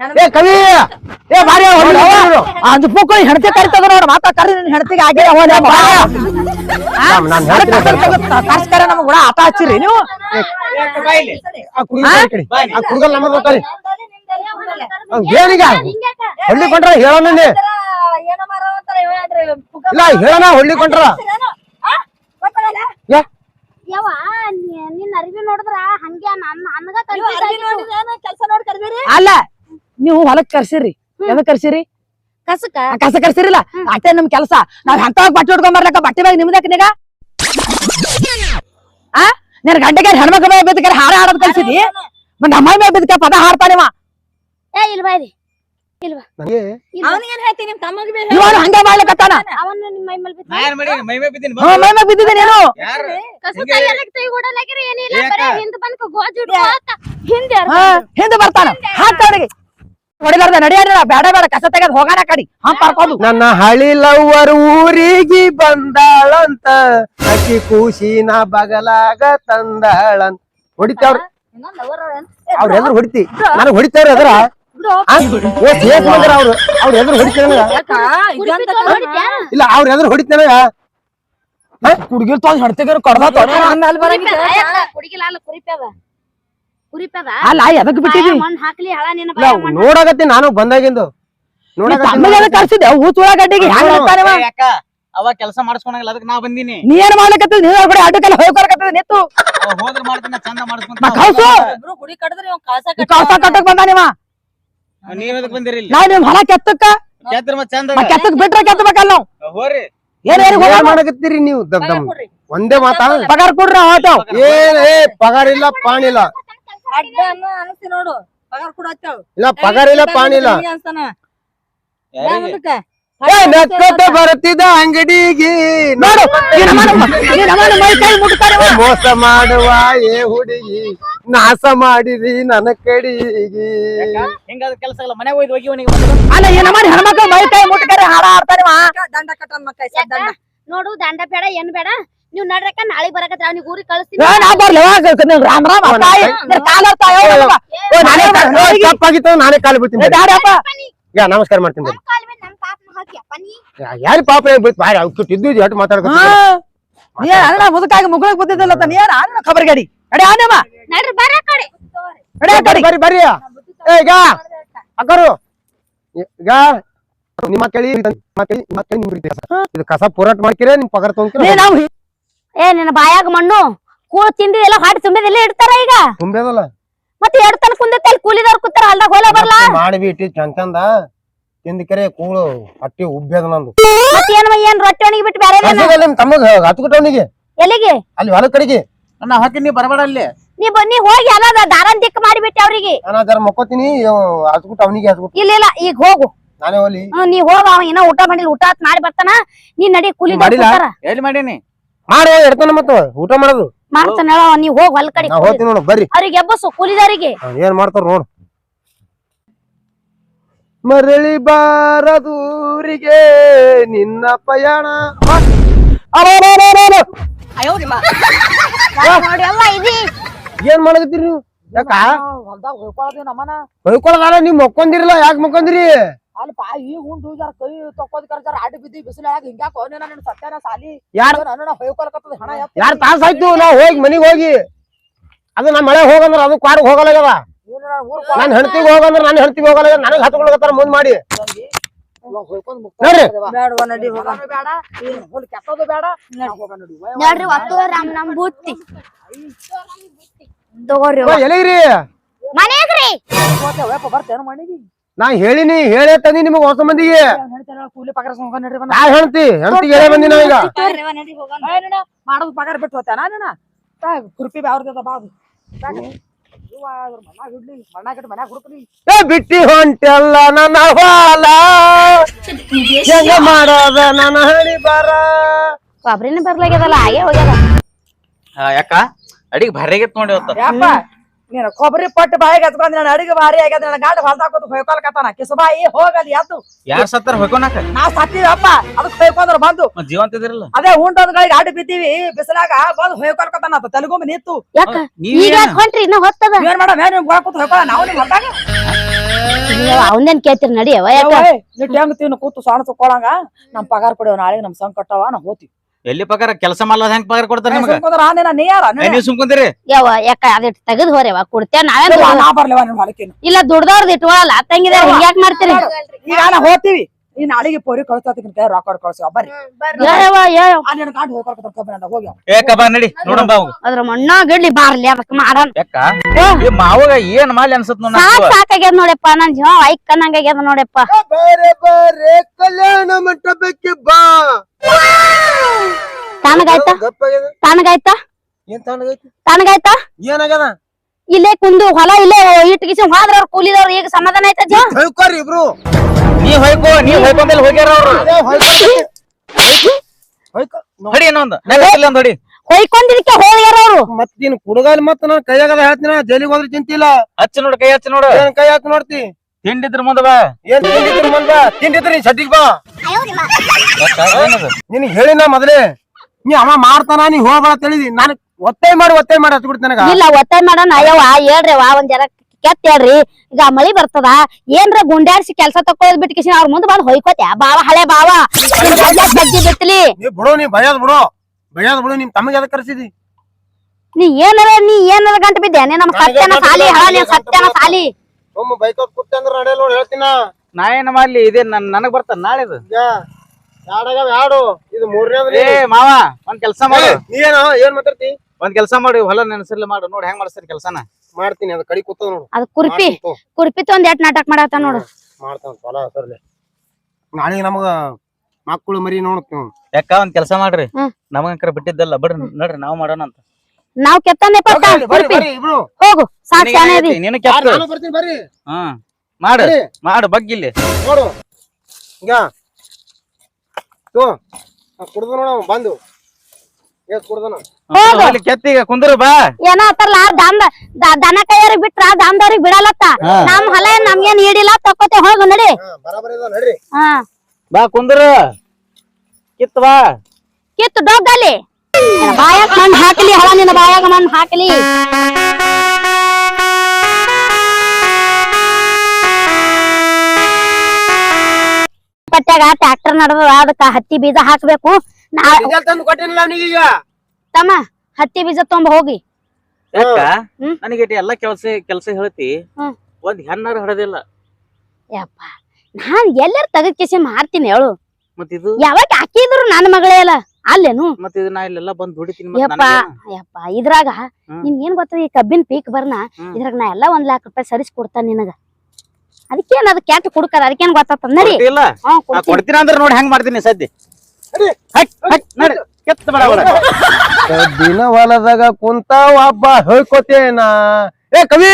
ಏ ಕವಿ! ಏ ಬಾರಿ ಅಂದ್ ಪುಕ್ಕು ಹೆಣತಿ ಕರಿತದ ನೋಡು ಮಾತ ಕರಿ ನಿನ್ ಹೆಣತಿಗೆ ಆಗಿ ಕರ್ಸ್ಕರ ನಮ್ಗ್ ಕೂಡ ಆಟ ಹಚ್ಚಿರಿ ನೀವು. ಏನೀಗ? ಹೊಳ್ಳಿ ಕೊಂಡ್ರ ಹೇಳೋಣ ಇಲ್ಲ ಹೇಳೋಣ ಹೊಳ್ಳಿ ಕೊಂಡ್ರ. ಏನೋ? ಆ? ಗೊತ್ತಾಗಲ್ಲ? ಯಾ? ಯವ್ವ ನಿ- ನಿನ್ ಅರಿವಿ ನೋಡಿದ್ರ ಹಂಗೆ ನನ್ಗ. ನೋಡಿ ಕರ್ದಿರಿ. ಅಲ್ಲ ನೀವು ಹೊಲಕ್ ಕರ್ಸಿರಿ. ಎದಕ್ ಕರ್ಸಿರಿ? ಕಸಕ ಕಸ ಕರ್ಸಿರಿಲ್ಲ. ಅಟ್ಟೆ ನಮ್ ಕೆಲಸ. ನಾವ್ ಅಂತ ಬಟ್ಟೆ ಉಡ್ಕೊಂಡ್ ಬರ್ಲಕ್ಕ? ಬಟ್ಟೆ ಬಾಯ್ ನಿಮ್ದಕ್ ನಿಗ? ಆ? ನಿನ್ ಗಂಟೆಗೆ ಹೆಣ್ಮಕ್ಳ ಮೇಲೆ ಬಿದ್ದಕ್ಕೆ ಹಾರ ಹಾಡೋದ್ ಕಲ್ಸಿದಿ? ನಮ್ಮ ಮೇಲೆ ಬಿದ್ದಕ್ಕೆ ಪದ ಹಾಡ್ತಾನಿವ ಏ ಇಲ್ಲ? ಬಾಯ್ರಿ ನನಗೆ ಅವನಿಗೆ ಏನ್ ಹೇಳ್ತೀನಿ ನಿಮ್ ತಮ್ಮಗೆ ಇವನು ಹಂಗೆ ಮಾಡ್ಲಿಕತ್ತಾನ? ನಿಮ್ಮ ಮೈ ಮೇಲೆ ಬಿತ್ತು ನಾ ಏನ್ ಮಾಡೀನಿ ಮೈ ಮೇ ಬಿದ್ದೀನಿ ಹ್ಮ್ ಮೈ ಮ್ಯಾಗ್ ಬಿದ್ದಿದೆ ನೀನು? ಯಾರು? ಕಸ ಹಿಂಗೆ- ಕೈಯಲ್ಲಿ ಕೈ ಓಡಲಾಗಿರಿ ಏನಿಲ್ಲ ಯಾಕ? ಬರೀ ಹಿಂದ್ ಬಂದ್ ಗೋಜು ಹಿಡ್ಕೋತ ಹಿಂದೆ ಹಾ ಹಿಂದೆ ಬರ್ತಾನ. ಹಾಕ್ತಾವನಿಗೆ. ಹೊಡಿಲಾರ್ದ ನಡೆಯಲ್ಲ ಬೇಡ ಬೇಡ ಕಸ ತೆಗೆದ್ ಹೋಗಾನ ಕಡಿ. ಹಾ ಪಾರ್ಕೋದು ನನ್ನ ಹಳಿ ಲವ್ವರ್ ಊರಿಗೆ ಬಂದಾಳಂತ. ಅಕ್ಕಿ ಕೂಸಿನ ಬಗಲಾಗ ತಂದಾಳಂತ. ಹೊಡಿತಾವ್ರ. ಎದ್ರು ಹೊಡಿತಿ. ನಾನು ಹೊಡಿತಾವ್ರ ಅದ್ರ ಅವ್ರು. ಅವ್ರ ಎದ್ರು ಹೊಡಿತಾರ? ಇಲ್ಲ ಅವ್ರ ಎದ್ರು ಹೊಡಿತಾನ ಹುಡುಗಿರ್ ತೊಂದ್ ಹೆಣ್ತಿಗರು ಕಡ್ದ ಅಲ್ಲ ಕುರಿಪ್ಯಾದ ಕುರಿಪ್ಯಾದ ಅಲ್ಲ ಎದಕ್ ಬಿಟ್ಟಿದಿ ಮಣ್ಣ್ ಹಾಕ್ಲಿ ಹಳ ನಿನ್ನ ಇಲ್ಲ ಬಾಯಾಗ ಮಣ್ಣ್ ನೋಡಕತ್ತಿ ನಾನು ಬಂದಾಗಿಂದು. ತಮ್ಮಗೆ ಎದಕ್ ಕರ್ಸಿದ್ದೆ ಯಾಕ? ಅವ ಕೆಲಸ ಅದಕ್ಕೆ ನಾ ಬಂದೀನಿ. ನೀ ಏನ್ ಮಾಡ್ಲಿಕತ್ತಿದ್ ನೀವ್ ಕೂಡ ಅಡ್ಡಕ್ಕೆಲ್ಲ ಹೋಗ್ಕೊಳಕತ್ತಿದ್ ನಿಂತು. ಅವ ಹೋದ್ರ ಮಾಡ್ತಾನ ಚಂದ ಮಾಡಿಸ್ಕೊಂತ ಮತ್ತ್ ಕಳ್ಸು ಇಬ್ರು ಗುಡಿ ಕಡದ್ರಿ ಇವ್ ಕಾಸ ಈ ಕಳ್ಸ ಕಟ್ಟಕ್ ಬಂದಾನಿವ ನೀವ್ ಎದಕ್ ಬಂದಿರಿ ಇಲ್ಲಿ? ನಾವ್ ನಿಮ್ ಹೊಲ ಕೆತ್ತಕ್ಕ? ಕೆತ್ತರ ಮತ್ ಚಂದ ಮತ್ತ್ ಕೆತ್ತಕ್ ಬಿಟ್ರೆ ಕೆತ್ತಬೇಕಲ್ಲ ನಾವು. ಹೋರಿ. ಏನ್ ಏನ್ ಏನ್ ಮಾಡಕತ್ತೀರಿ ನೀವು ದಮ್ ದಮ್ ಒಂದೇ ಮಾತಾ? ಪಗಾರ ಕೊಡ್ರಿ. ಏನ್ ಏ ಪಗಾರ ಇಲ್ಲ ಪಾಣಿ ಇಲ್ಲ. ಅಡ್ಡ ಅನ್ನ ಅನಸ್ತಿ ನೋಡು. ಪಗಾರ ಕೂಡ ಇಲ್ಲ ಪಗಾರ ಇಲ್ಲ ಪಾಣಿ ಇಲ್ಲ. ಅನ್ಸ್ತಾನ ನಕ್ಕಟ ಬರ್ತಿದ್ದ ಅಂಗಡಿಗೆ. ನೋಡು ಮೋಸ ಮಾಡುವ ಏ ಹುಡುಗಿ ನಾಶ ಮಾಡಿದಿ ನನ್ನ ಕಡಿಗೆ. ಹಿಂಗಾದ ಕೆಲಸ ಇಲ್ಲ ಮನೆಗೆ ಹೋಯ್ದು ಹೋಗಿ ಅವನಿಗೆ ಅಲ್ಲ ಏನ ಮಾಡಿ ಹೆಣ್ಮಕ್ಳು ಮೈ ಕೈ ಮುಟ್ತಾರೆ ಹಾಡ ಆಡ್ತಾನಿವ ದಂಡ ಕಟ್ಟನ್ ಮಕ್ಕ ಯಾಕ? ನೋಡು ದಂಡ ಬೇಡ ಏನ್ ಬೇಡ. ನೀವ್ ನಡ್ರಕ ನಾಳೆ ಬರಕತ್ರ ಅವ್ನಿಗೆ ಊರಿಗೆ ಕಳಿಸ್ತೀನಿ. ನಾ ಬರ್ಲಿ ರಾಮ್ ರಾಮ್ ತಾಯಿ ನಿನ್ ಕಾಲ್ ಓ, ತಪ್ಪಾಗಿತ್ತು ನಾನೇ ಕಾಲು ಬಿಡ್ತೀನಿ ಯಾ ನಮಸ್ಕಾರ ಮಾಡ್ತೀನಿ ಯಾರು ಪಾಪ ಬಿತ್ತು ಬಾರಿ ಇದ್ದು ಮಾತಾಡ್ಕೊ ಏ ಅಣ್ಣ ಮುದುಕಾಗಿ ಮುಗುಳಕ್ ಬುದ್ದಿದ್ದಲ್ಲ ನೀ ಏನ್ ಅಣ್ಣ ಖಬರ್ ಗಡಿ. ಅಡಿ ಆನೇಮ ನಡ್ರಿ ಬರ ಕಡೆ. ಅಡಿ ಕಡೆ. ಬರ್ರಿ ಬರ್ರಿ. ಏ ಈಗ ಅಕ್ಕರು. ಈಗ ನಿಮ್ಮ ಕೇಳಿ ನಿಮ್ಮ ಕೇಳಿ ನಿಮ್ಮ ಕೇಳಿ ನಿಮ್ಗೆ. ಇದು ಕಸ ಪೂರಾಟ ಮಾಡ್ಕಿರೇ ನಿಮ್ ಪಗಾರ ನೀ ತೊಗೊಂಡ್ರೆ ನಾವು ಏ ನಿನ್ನ ಬಾಯಾಗ ಮಣ್ಣು ಕೂಳು ತಿಂದಿ ಎಲ್ಲ ಹಾಡಿ ತುಂಬಿದೆಲ್ಲ ಇಡ್ತಾರ ಈಗ? ತುಂಬೇದಲ್ಲ ಮತ್ತೆ ಎರಡ್ ತನ ಕುಂದೈತೆ ಅಲ್ಲಿ ಕೂಲಿದವ್ರ ಕೂತಾರ ಅಲ್ದಾಗ ಹೋಲ ಬರ್ಲ? ಮಾಡಿಬಿ ಇಟ್ಟಿ ಚಂದ ತಿಂದ ಕರೆ ಕೂಳು ಹಟ್ಟಿ ಉಬ್ಬ್ಯದ ನಂದು. ಮತ್ತೆ ಏನ್ ಏನ್ ರೊಟ್ಟಿ ಒಣಗಿ ಬಿಟ್ಟು ಬೇರೆ ಕಳ್ಸಿದಲ್ಲ ನಿಮ್ ತಮ್ಮಗ ಹತ್ಕೊಟ್ಟವನಿಗೆ ಎಲ್ಲಿಗೆ? ಅಲ್ಲಿ ಹೊಲ ಕಡೆಗೆ. ಅಣ್ಣ ಹಾಕಿ ನೀ ಬರಬೇಡ ಅಲ್ಲಿ. ನೀ ಬನ್ನಿ ಹೋಗಿ ಅಲ್ಲ ದಾರನ್ ದಿಕ್ಕ ಮಾಡಿಬಿಟ್ಟೆ ಅವ್ರಿಗೆ? ನಾನು ಜರ ಮಕ್ಕೋತೀನಿ ಹತ್ಬಿಟ್ಟು ಅವನಿಗೆ ಹತ್ಕೊಟ್ಟು. ಇಲ್ಲ ಇಲ್ಲ ಈಗ ಹೋಗು. ನಾನೇ ಹೋಲಿ. ಹ್ಮ್, ನೀ ಹೋಗ ಅವ ಏನೋ ಊಟ ಮಾಡಿಲ್ಲ ಊಟ ಆತ್ ಮಾಡಿ ಬರ್ತಾನ. ನೀ ನಡಿ ಕೂಲಿ ಮಾಡಿಲ್ಲ? ಕೂತಾರ. ಎಲ್ಲಿ ಮಾಡೀನಿ? ಮಾಡಿ ಇಡ್ತಾನ ಮತ್ತ ಊಟ ಮಾಡೋದು. ಮಾಡ್ತಾನ ನೀವ್ ನೀ ಹೋಗ್ ಹೊಲ್ ಕಡೆ ನಾ ಹೋಗ್ತೀನಿ ನೋಡು ಬರ್ರಿ. ಅವ್ರಿಗೆ ಎಬ್ಬಸು ಕೂಲಿದಾರಿಗೆ. ಅವ್ನ್ ಏನ್ ಮಾಡ್ತಾರ ನೋಡು. ಮರಳಿ ಬಾರದೂರಿಗೆ ನಿನ್ನ ಪಯಣ. ನೋಡಿ ಅಮ್ಮ ಇದಿ. ಏನ್ ಮಾಡಕತ್ತೀರಿ ನೀವು? ಯಾಕ? ಹೊಲ್ದಾಗ ಹೋಗ್ಕೊಳ್ಳೋದು ನಮ್ಮನ. ಬೈಕೊಳದಾರ ನೀವ್ ಮಕ್ಕೊಂದಿರಲ್ಲ ಯಾಕೆ ಮಕ್ಕೊಂದಿರಿ? ಅಲ್ಪ ಈಗ ಉಂಡು ಜರ ಕೈ ತಕ್ಕೋದ್ ಕರ್ ಅಡ್ಡ ಬಿದ್ದಿ ಬಿಸಿಲಾಗ ಹಿಂಗ್ಯಾಕ ಅವನೇ ನನ್ನ ಸತ್ಯನ ಸಾಲಿ. ಯಾರ್? ನನ್ನ ಹೊಯ್ಕೊಳಕತ್ತದ ಹಣ ಎತ್ತ. ಯಾರ್ ತಾಸ ಆಯ್ತು ನಾವ್ ಹೋಗಿ ಮನಿಗ್ ಹೋಗಿ. ಅದು ನಮ್ ಮಳೆ ಹೋಗಂದ್ರ ಅದು ಕ್ವಾರ್ಗ್ ಹೋಗಲಾಗ್ಯದ ನೀನು ನನ್ನ ಊರ್ ನನ್ ಹೆಣ್ತಿಗ್ ಹೋಗಂದ್ರ ನನ್ ಹೆಣ್ತಿಗ್ ಹೋಗಲ್ಲ ನನಗ್ ಹತ್ಕೊಳಕತ್ತಾರ ಮುಂದ್ ಮಾಡಿ. ಹೊಯ್ಕೊಂಡ್ ನೋಡ್ರಿ. ಬೇಡವ ನಡಿ ಹೋಗ. ಬೇಡ ಏನ್ ಹೊಲ್ ಕೆತ್ತೋದು ಬೇಡ. ಹೋಗ ನೋಡಿ. ನೋಡ್ರಿ ಒತ್ತು ನಮ್ ನಮ್ ಬುತ್ತಿ. ತಗೋರಿ ಓ, ಎಲ್ಲಿಗ್ರಿ? ಮನೆಗ್ರಿ ವೇಪ ಬರ್ತೇನು ಮಣಿಗೆ ನಾ ಹೇಳಿನಿ ಹೇಳೇ ತಂದಿ ನಿಮಗ್ ಹೊಸ ಮಂದಿಗೆ. ಕೂಲಿ ಪಗಾರ ನಡ್ರಿ ನಾ. ಹೇಳ್ತಿ ಹೇಳೇ ಬಂದಿ ನಾವೀಗ ನಡಿ ಹೋಗ ಮಾಡೋದು ಪಗಾರ ಬಿಟ್ಟು ಹೋತ ನೀನ ಕುರ್ಪಿ ಅವ್ರದ್ದು ಬಾದು ಬಿಟ್ಟಿ ಹೊಂಟೆಲ್ಲ ನನ್ನ ಹೊಲ. ಹೆಂಗ ಮಾಡೋದ ನನ್ನ ಹಣಿ ಬರ ಕೊಬ್ರಿನ ಬರ್ಲಾಗ್ಯದಲ್ಲ ಹಾಗೆ ಹೋಗ್ಯದ. ಯಾಕ? ಅಡಿಗೆ ಭಾರಿ ಆಗೈತ್ ನೋಡಿ ನೀನು ಕೊಬ್ಬರಿ ಪಟ್ಟು ಬಾಯಿಗೆ ಹತ್ಕೊಂಡ್ ನನ್ನ ಅಡಿಗೆ ಭಾರಿ ಆಗ್ಯದ ನನ್ನ ಗಾಡಿ ಹೊಲ್ದಾಕೋದು ಹೊಯ್ಕೊಲ್ಕತ್ತಾನ ಕಿಸಬಾಯಿ ಹೋಗಲಿ ಎದ್ದು. ಯಾರ್ ಸತ್ತಾರ ಹೋಯ್ಕೊನಾಕ ನಾವ್ ಸತ್ತೀವಪ್ಪ ಅದಕ್ಕೆ ಹೊಯ್ಕೊಂಡ್ರ ಬಂದು. ಜೀವಂತ ಇದಿರಲ್ಲ ಅದೇ ಉಂಟೋದ್ಗಳಿಗೆ ಅಡ್ಡ ಬಿದ್ದೀವಿ ಬಿಸಿಲಾಗ ಬಂದು ಹೊಯ್ಕೊಲ್ಕತ್ತಾನ ಅಂತ ತೆಲುಗುಂಬ ನಿಂತು. ಯಾಕ? ನೀವ್ ಈಗ ಯಾಕ್ ಹೊಂಟ್ರಿ ಇನ್ನ ಹೊತ್ತದ? ಏನ್ ಮಾಡ ಏನ್ ನಿಮ್ ಕೂತು ಹೊಯ್ಕೊಳ ನಾವು ನಿಮ್ ಹೊಲ್ದಾಗ? ಅವನೇನ್ ಕೇಳ್ತೀರಿ ನಡಿಯವ ಯಾಕ? ನೀ ಹೆಂಗ್ ತಿನ್ನು ಕೂತು ಸಣ್ಣ ಸುಕ್ಕೊಳಂಗ ನಮ್ ಪಗಾರ ಕೊಡೇವ್ ನಾಳೆ ನಮ್ ಸಂಕಟವ ನಾವು ಹೋತಿ ಎಲ್ಲಿ ಪಗಾರ? ಕೆಲಸ ಮಾಡಲ್ಲ ಹೆಂಗ್ ಪಗಾರ ಕೊಡ್ತಾರ ನಿಮಗ? ಸುಮ್ಕೊಂಡ್ರ ನೀನ ನೀ ಯಾರ? ಏ, ನೀವ್ ಸುಮ್ಕೊಂತೀರಿ ಯಾವ ಯಾಕ ಅದಿಟ್ ತೆಗದ್ ಹೋರೆವ ಕೊಡ್ತೇವ್ ನಾವೇನ್ ನಾ ಬರ್ಲೇವ ಇಲ್ಲ ದುಡ್ದವ್ರದ್ ಇಟ್ಕೊಳಲ್ಲ ತಂಗಿದ ಹಿಂಗ್ಯಾಕ್ ಮಾಡ್ತೀರಿ? ಈಗ ನಾ ಹೋಗ್ತೀವಿ. ಈ ನಾಳೆಗೆ ಪೋರಿ ಕಳ್ಸತ್ತಿನ ಕೈ ರೊಕ್ಕ ಕಳ್ಸಿ. ಬರ್ರಿ. ಯಾವ ಯಾವ ಹೋಗಿ ನಡಿ. ಅವಾಗ ಅದ್ರ ಮಣ್ಣ ಗಿಡ್ಲಿ ಬಾರ್ಲಿ ಅದಕ್ಕೆ ಮಾಡೋಣ ಯಾಕ? ಈ ಮಾವಾಗ ಏನ್ ಮಾಲಿ ಅನ್ಸತ್ ನೋಡ ಸಾಕ್ ಸಾಕಾಗ್ಯದ ನೋಡಪ್ಪ ನನ್ ಜೀವ ಐಕ್ ಆಗ್ಯದ ನೋಡಪ್ಪ. ಬಾರೆ ಬಾರೆ ಕಲ್ಯಾಣ ಮಂಟಪಕ್ಕೆ ಬಾ. ತನಗಾಯ್ತ? ಗಪ್ಪಾಗ್ಯದ ತನಗಾಯ್ತಾ? ಏನ್ ತಣ್ಣಗೈತಿ ತನಗಾಯ್ತಾ? ಏನಾಗ್ಯದ? ಇಲ್ಲೇ ಕುಂದು ಹೊಲ ಇಲ್ಲೇ ಇಟ್ಕಿಸಿ ಹೋದ್ರ ಕೂಲಿದವ್ರು ಕೂಲಿದವ್ರ ಈಗ ಸಮಾಧಾನ ಆಯ್ತಾ ಜೀವ? ಇಬ್ರು. ನೀ ಹೊಯ್ಕೋ ನೀ ಹೊಯ್ಕೊಂಡಲ್ಲಿ ಹೋಗ್ಯಾರ ಅವ್ರು. ಹೊಡಿ ಇನ್ನೊಂದು. ನೆಲ ಒಂದ್ ಹೊಡಿ. ಹೊಯ್ಕೊಂಡಿದಕ್ಕೆ ಹೋಗ್ಯಾರ ಅವ್ರು. ಮತ್ ನೀನ್ ಕುಡುಗಾಲಿ ಮತ್ತ ನಾನು ಕೈಯಾಗದ ಹೇಳ್ತೀನಿ ಜೈಲಿಗೆ ಹೋದ್ರೆ ಚಿಂತಿಲ್ಲ ಹಚ್ಚ ನೋಡು ಕೈ ಹಚ್ಚ ನೋಡು. ಏನ್ ಕೈ ಹಾಕಿ ನೋಡ್ತಿ? ತಿಂಡಿದ್ರ ಮುಂದ ಬಾ. ಏನ್ ತಿಂದಿದ್ರು ಮುಂದ ತಿಂಡಿದ್ರ ನೀನ್ ಸಡ್ಡಿಗ್ ಬಾ. ನಿನ್ ಹೇಳಿ ನಾ ಹೇಳಿನ ಮೊದಲೇ ನೀ ಅವ ಮಾಡ್ತಾನ ನೀ ಹೋಗ್ಬೇಡ ತಿಳಿದಿ ನಾನು ಒತ್ತಾಯ ಮಾಡಿ ಒತ್ತಾಯ ಮಾಡಿ ಹಚ್ಬಿಡ್ತ ನನಗ ಇಲ್ಲ ಒತ್ತಾಯ ಮಾಡೋಣ ಅಯ್ಯವ್ವ. ಹೇಳ್ರಿ ವಾ ಒಂದ್ ಜರ ಕೆಟ್ಟ ಹೇಳ್ರಿ. ಈಗ ಮಳಿ ಬರ್ತದ ಏನ್ರ ಗುಂಡ್ಯಾಡ್ಸಿ ಕೆಲ್ಸ ತಕೊಳ್ಳೋದ್ ಬಿಟ್ಟು ಕಿಶನ್ ಅವ್ರ ಮುಂದ್ ಬಂದ್ ಹೊಯ್ಕೋತ್ಯಾ? ಬಾವ ಹಳೆ ಬಾವ. ಬಜ್ಜಿ ಬಿತ್ತಲಿ ನೀ ಬಿಡು ನೀ ಭಯದ್ ಬಿಡು. ಭಯದ ಬಿಡು ನಿಮ್ ತಮಗೆ ಎದಕ್ ಕರ್ಸಿದಿ? ನೀ ಏನಾರ ನೀ ಏನಾರ ಗಂಟ ಬಿದ್ದೆ? ನೀ ನಮ್ ಸತ್ಯನ ಸಾಲಿ ಹಳ ಸತ್ಯನ ಸಾಲಿ. ಒಮ್ಮೆ ಬೈಕೋತ್ ಕುತ್ತೆ ಅಂದ್ರೆ ನಡೆಯಲ್ಲ ನೋಡಿ ಹೇಳ್ತೀನ? ನಾ ಏನ್ ಮಾಡ್ಲಿ? ಇದೇ ನನ್ ನನಗ್ ಬರ್ತಾನ ನಾಳೆದು ಈಗ ಯಾಡಾಗ ಯಾಡು? ಇದು ಮೂರನೇದು ಏ ಮಾವ ಒಂದ್ ಕೆಲ್ಸ ಮಾಡು. ನೀ ಏನೋ ಏನ್ ಮಾತಾಡ್ತಿ? ಒಂದ್ ಕೆಲ್ಸ ಮಾಡಿ ಹೊಲ ನೆನಸಿರ್ಲಿ ಮಾಡು. ನೋಡಿ ಹೆಂಗ್ ಮಾಡಿಸ್ತಾರ ಕೆಲ್ಸನ? ಮಾಡ್ತೀನಿ ಅದ ಕಡಿ ಕೂತ ನೋಡು. ಅದ್ ಕುರ್ಪಿ. ಕುರ್ಪಿ ತೊಂದ್ ಎಟ್ ನಾಟಕ ಮಾಡತ್ತ ನೋಡು. ಮಾಡ್ತಾನ ಹೊಲ ಹಸರ್ಲೆ ನಾಳೆಗೆ ನಮಗ ಮಕ್ಕಳು ಮರಿ ನೋಡ್ತೀವಿ ಯಾಕ ಒಂದ್ ಕೆಲಸ ಮಾಡ್ರಿ. ನಮಗಂಕರ ಬಿಟ್ಟಿದ್ದಲ್ಲ ಬಿಡ್ರಿ ನೋಡ್ರಿ ನಾವು ಮಾಡೋಣ ಅಂತ. ನಾವ್ ಕೆತ್ತನೆ ಹೋಗು ಸಾಕ್ ನಿನಗೆ ಶಾನೆ ಏನೈತಿ? ಅದಿ. ನೀನು ಕೆತ್ತ. ಹಾ ಮಾಡು ಮಾಡು ಬಗ್ಗಿಲ್ಲಿ ನೋಡು. ಈಗ ತೋ ಕುಡ್ದು ನೋಡ ಬಂದು. ಏಸ್ ಕುಡ್ದನ? ಹೋಗು. ಅಲ್ಲಿ ಕೆತ್ತೀಗ ಕುಂದ್ರು ಬಾ. ಏನ ಆತರ್ಲ ದಂದ ದ- ದನ ಕೈಯವ್ರಿಗೆ ಬಿಟ್ರ ದಾಮದವ್ರಿಗೆ ಬಿಡಲತ್ತ ನಮ್ ಹೊಲ ಏನ್ ನಮ್ಗೇನ್ ಹಿಡಿಲ್ಲ ತಕ್ಕೋತೆ ಹೋಗು ನಡಿ. ಬರಾಬರಿ ಇದ ನಡ್ರಿ. ಹಾ. ಬಾ ಕುಂದ್ರು. ಕಿತ್ ಬಾ. ಕಿತ್ತು ಡೋಗಲಿ ಬಾಯಾಗ ಮಣ್ಣು ಹಾಕಲಿ ಹಳ ನಿನ್ನ ಬಾಯಾಗ ಮಣ್ಣು ಹಾಕಲಿ. ಪಟ್ಯಾಗ ಟ್ರ್ಯಾಕ್ಟರ್ ನಡೆದ ಅದಕ್ಕ ಹತ್ತಿ ಬೀಜ ಹಾಕ್ಬೇಕು. ನಾ ಡೀಸೆಲ್ ತಂದು ತಮ್ಮ ಹತ್ತಿ ಬೀಜ ತೊಂಬ ಹೋಗಿ. ಯಾಕ? ಹ್ಮ್. ನನಗೆ ಎಲ್ಲಾ ಕೆಲ್ಸ ಕೆಲ್ಸ ಹೇಳ್ತಿ. ಹ್ಮ್. ಒಂದ್ ಹೆಣ್ಣಾರ ಹಡದಿಲ್ಲ. ಯಪ್ಪ ನಾನ್ ಎಲ್ಲರ ತೆಗೆದ್ ಕೆಸಿ ಮಾಡ್ತೀನಿ ಹೇಳು. ಮತ್ ಇದು? ಯಾವಾಗ ಹಾಕಿದ್ರು ನನ್ನ ಮಗಳೇ ಅಲ್ಲ ಅಲ್ಲೇನು? ಮತ್ ಇದು ನಾ ಇಲ್ಲೆಲ್ಲ ಬಂದ್ ದುಡಿತೀನಿ ಯಪ್ಪ ನನಗೇನು? ಯಪ್ಪ ಇದ್ರಾಗ ಹ್ಮ್. ನಿನ್ ಏನ್ ಗೊತ್ತದ ಈ ಕಬ್ಬಿನ ಪೀಕ್ ಬರ್ನ ಹ್ಮ್. ಇದ್ರಾಗ ನಾ ಎಲ್ಲಾ ಒಂದ್ ಲಾಖ ರೂಪಾಯಿ ಸರಿಸಿ ಕೊಡ್ತಾನ ನಿನಗ. ಅದಕ್ಕೇನ್ ಅದ್ ಕೆಟ್ಟ ಕುಡ್ಕದ ಅದಕ್ಕೇನ್ ಗೊತ್ತಾತ ನಡಿ. ಕೊಡ್ತಿಲ್ಲ? ಹ್ಮ್ ನಾ ಕೊಡ್ತೀನಿ. ಕೊಡ್ತೀನಿ ಅಂದ್ರೆ ನೋಡಿ ಹೆಂಗ್ ಮಾಡ್ತೀನಿ ಸದ್ಯ. ಹಟ್, ಹಟ್, ನಡಿ. ಕೆತ್ತ. ದಿನ ಹೊಲದಾಗ ಕುಂತ ಒಬ್ಬ ಹೇಳ್ಕೊತೇನ? ಏ, ಕವಿ!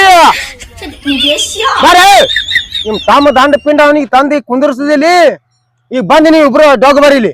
ಬಾರೆ! ನಿಮ್ ತಮ್ಮ ದಾಂಡ ಪಿಂಡ ಅವನಿಗೆ ತಂದಿ ಕುಂದಿರ್ಸದಿಲ್ಲಿ. ಈಗ ಬಂದಿ ನೀವು ಇಬ್ರು ಡೋಗ ಬರೀಲಿ.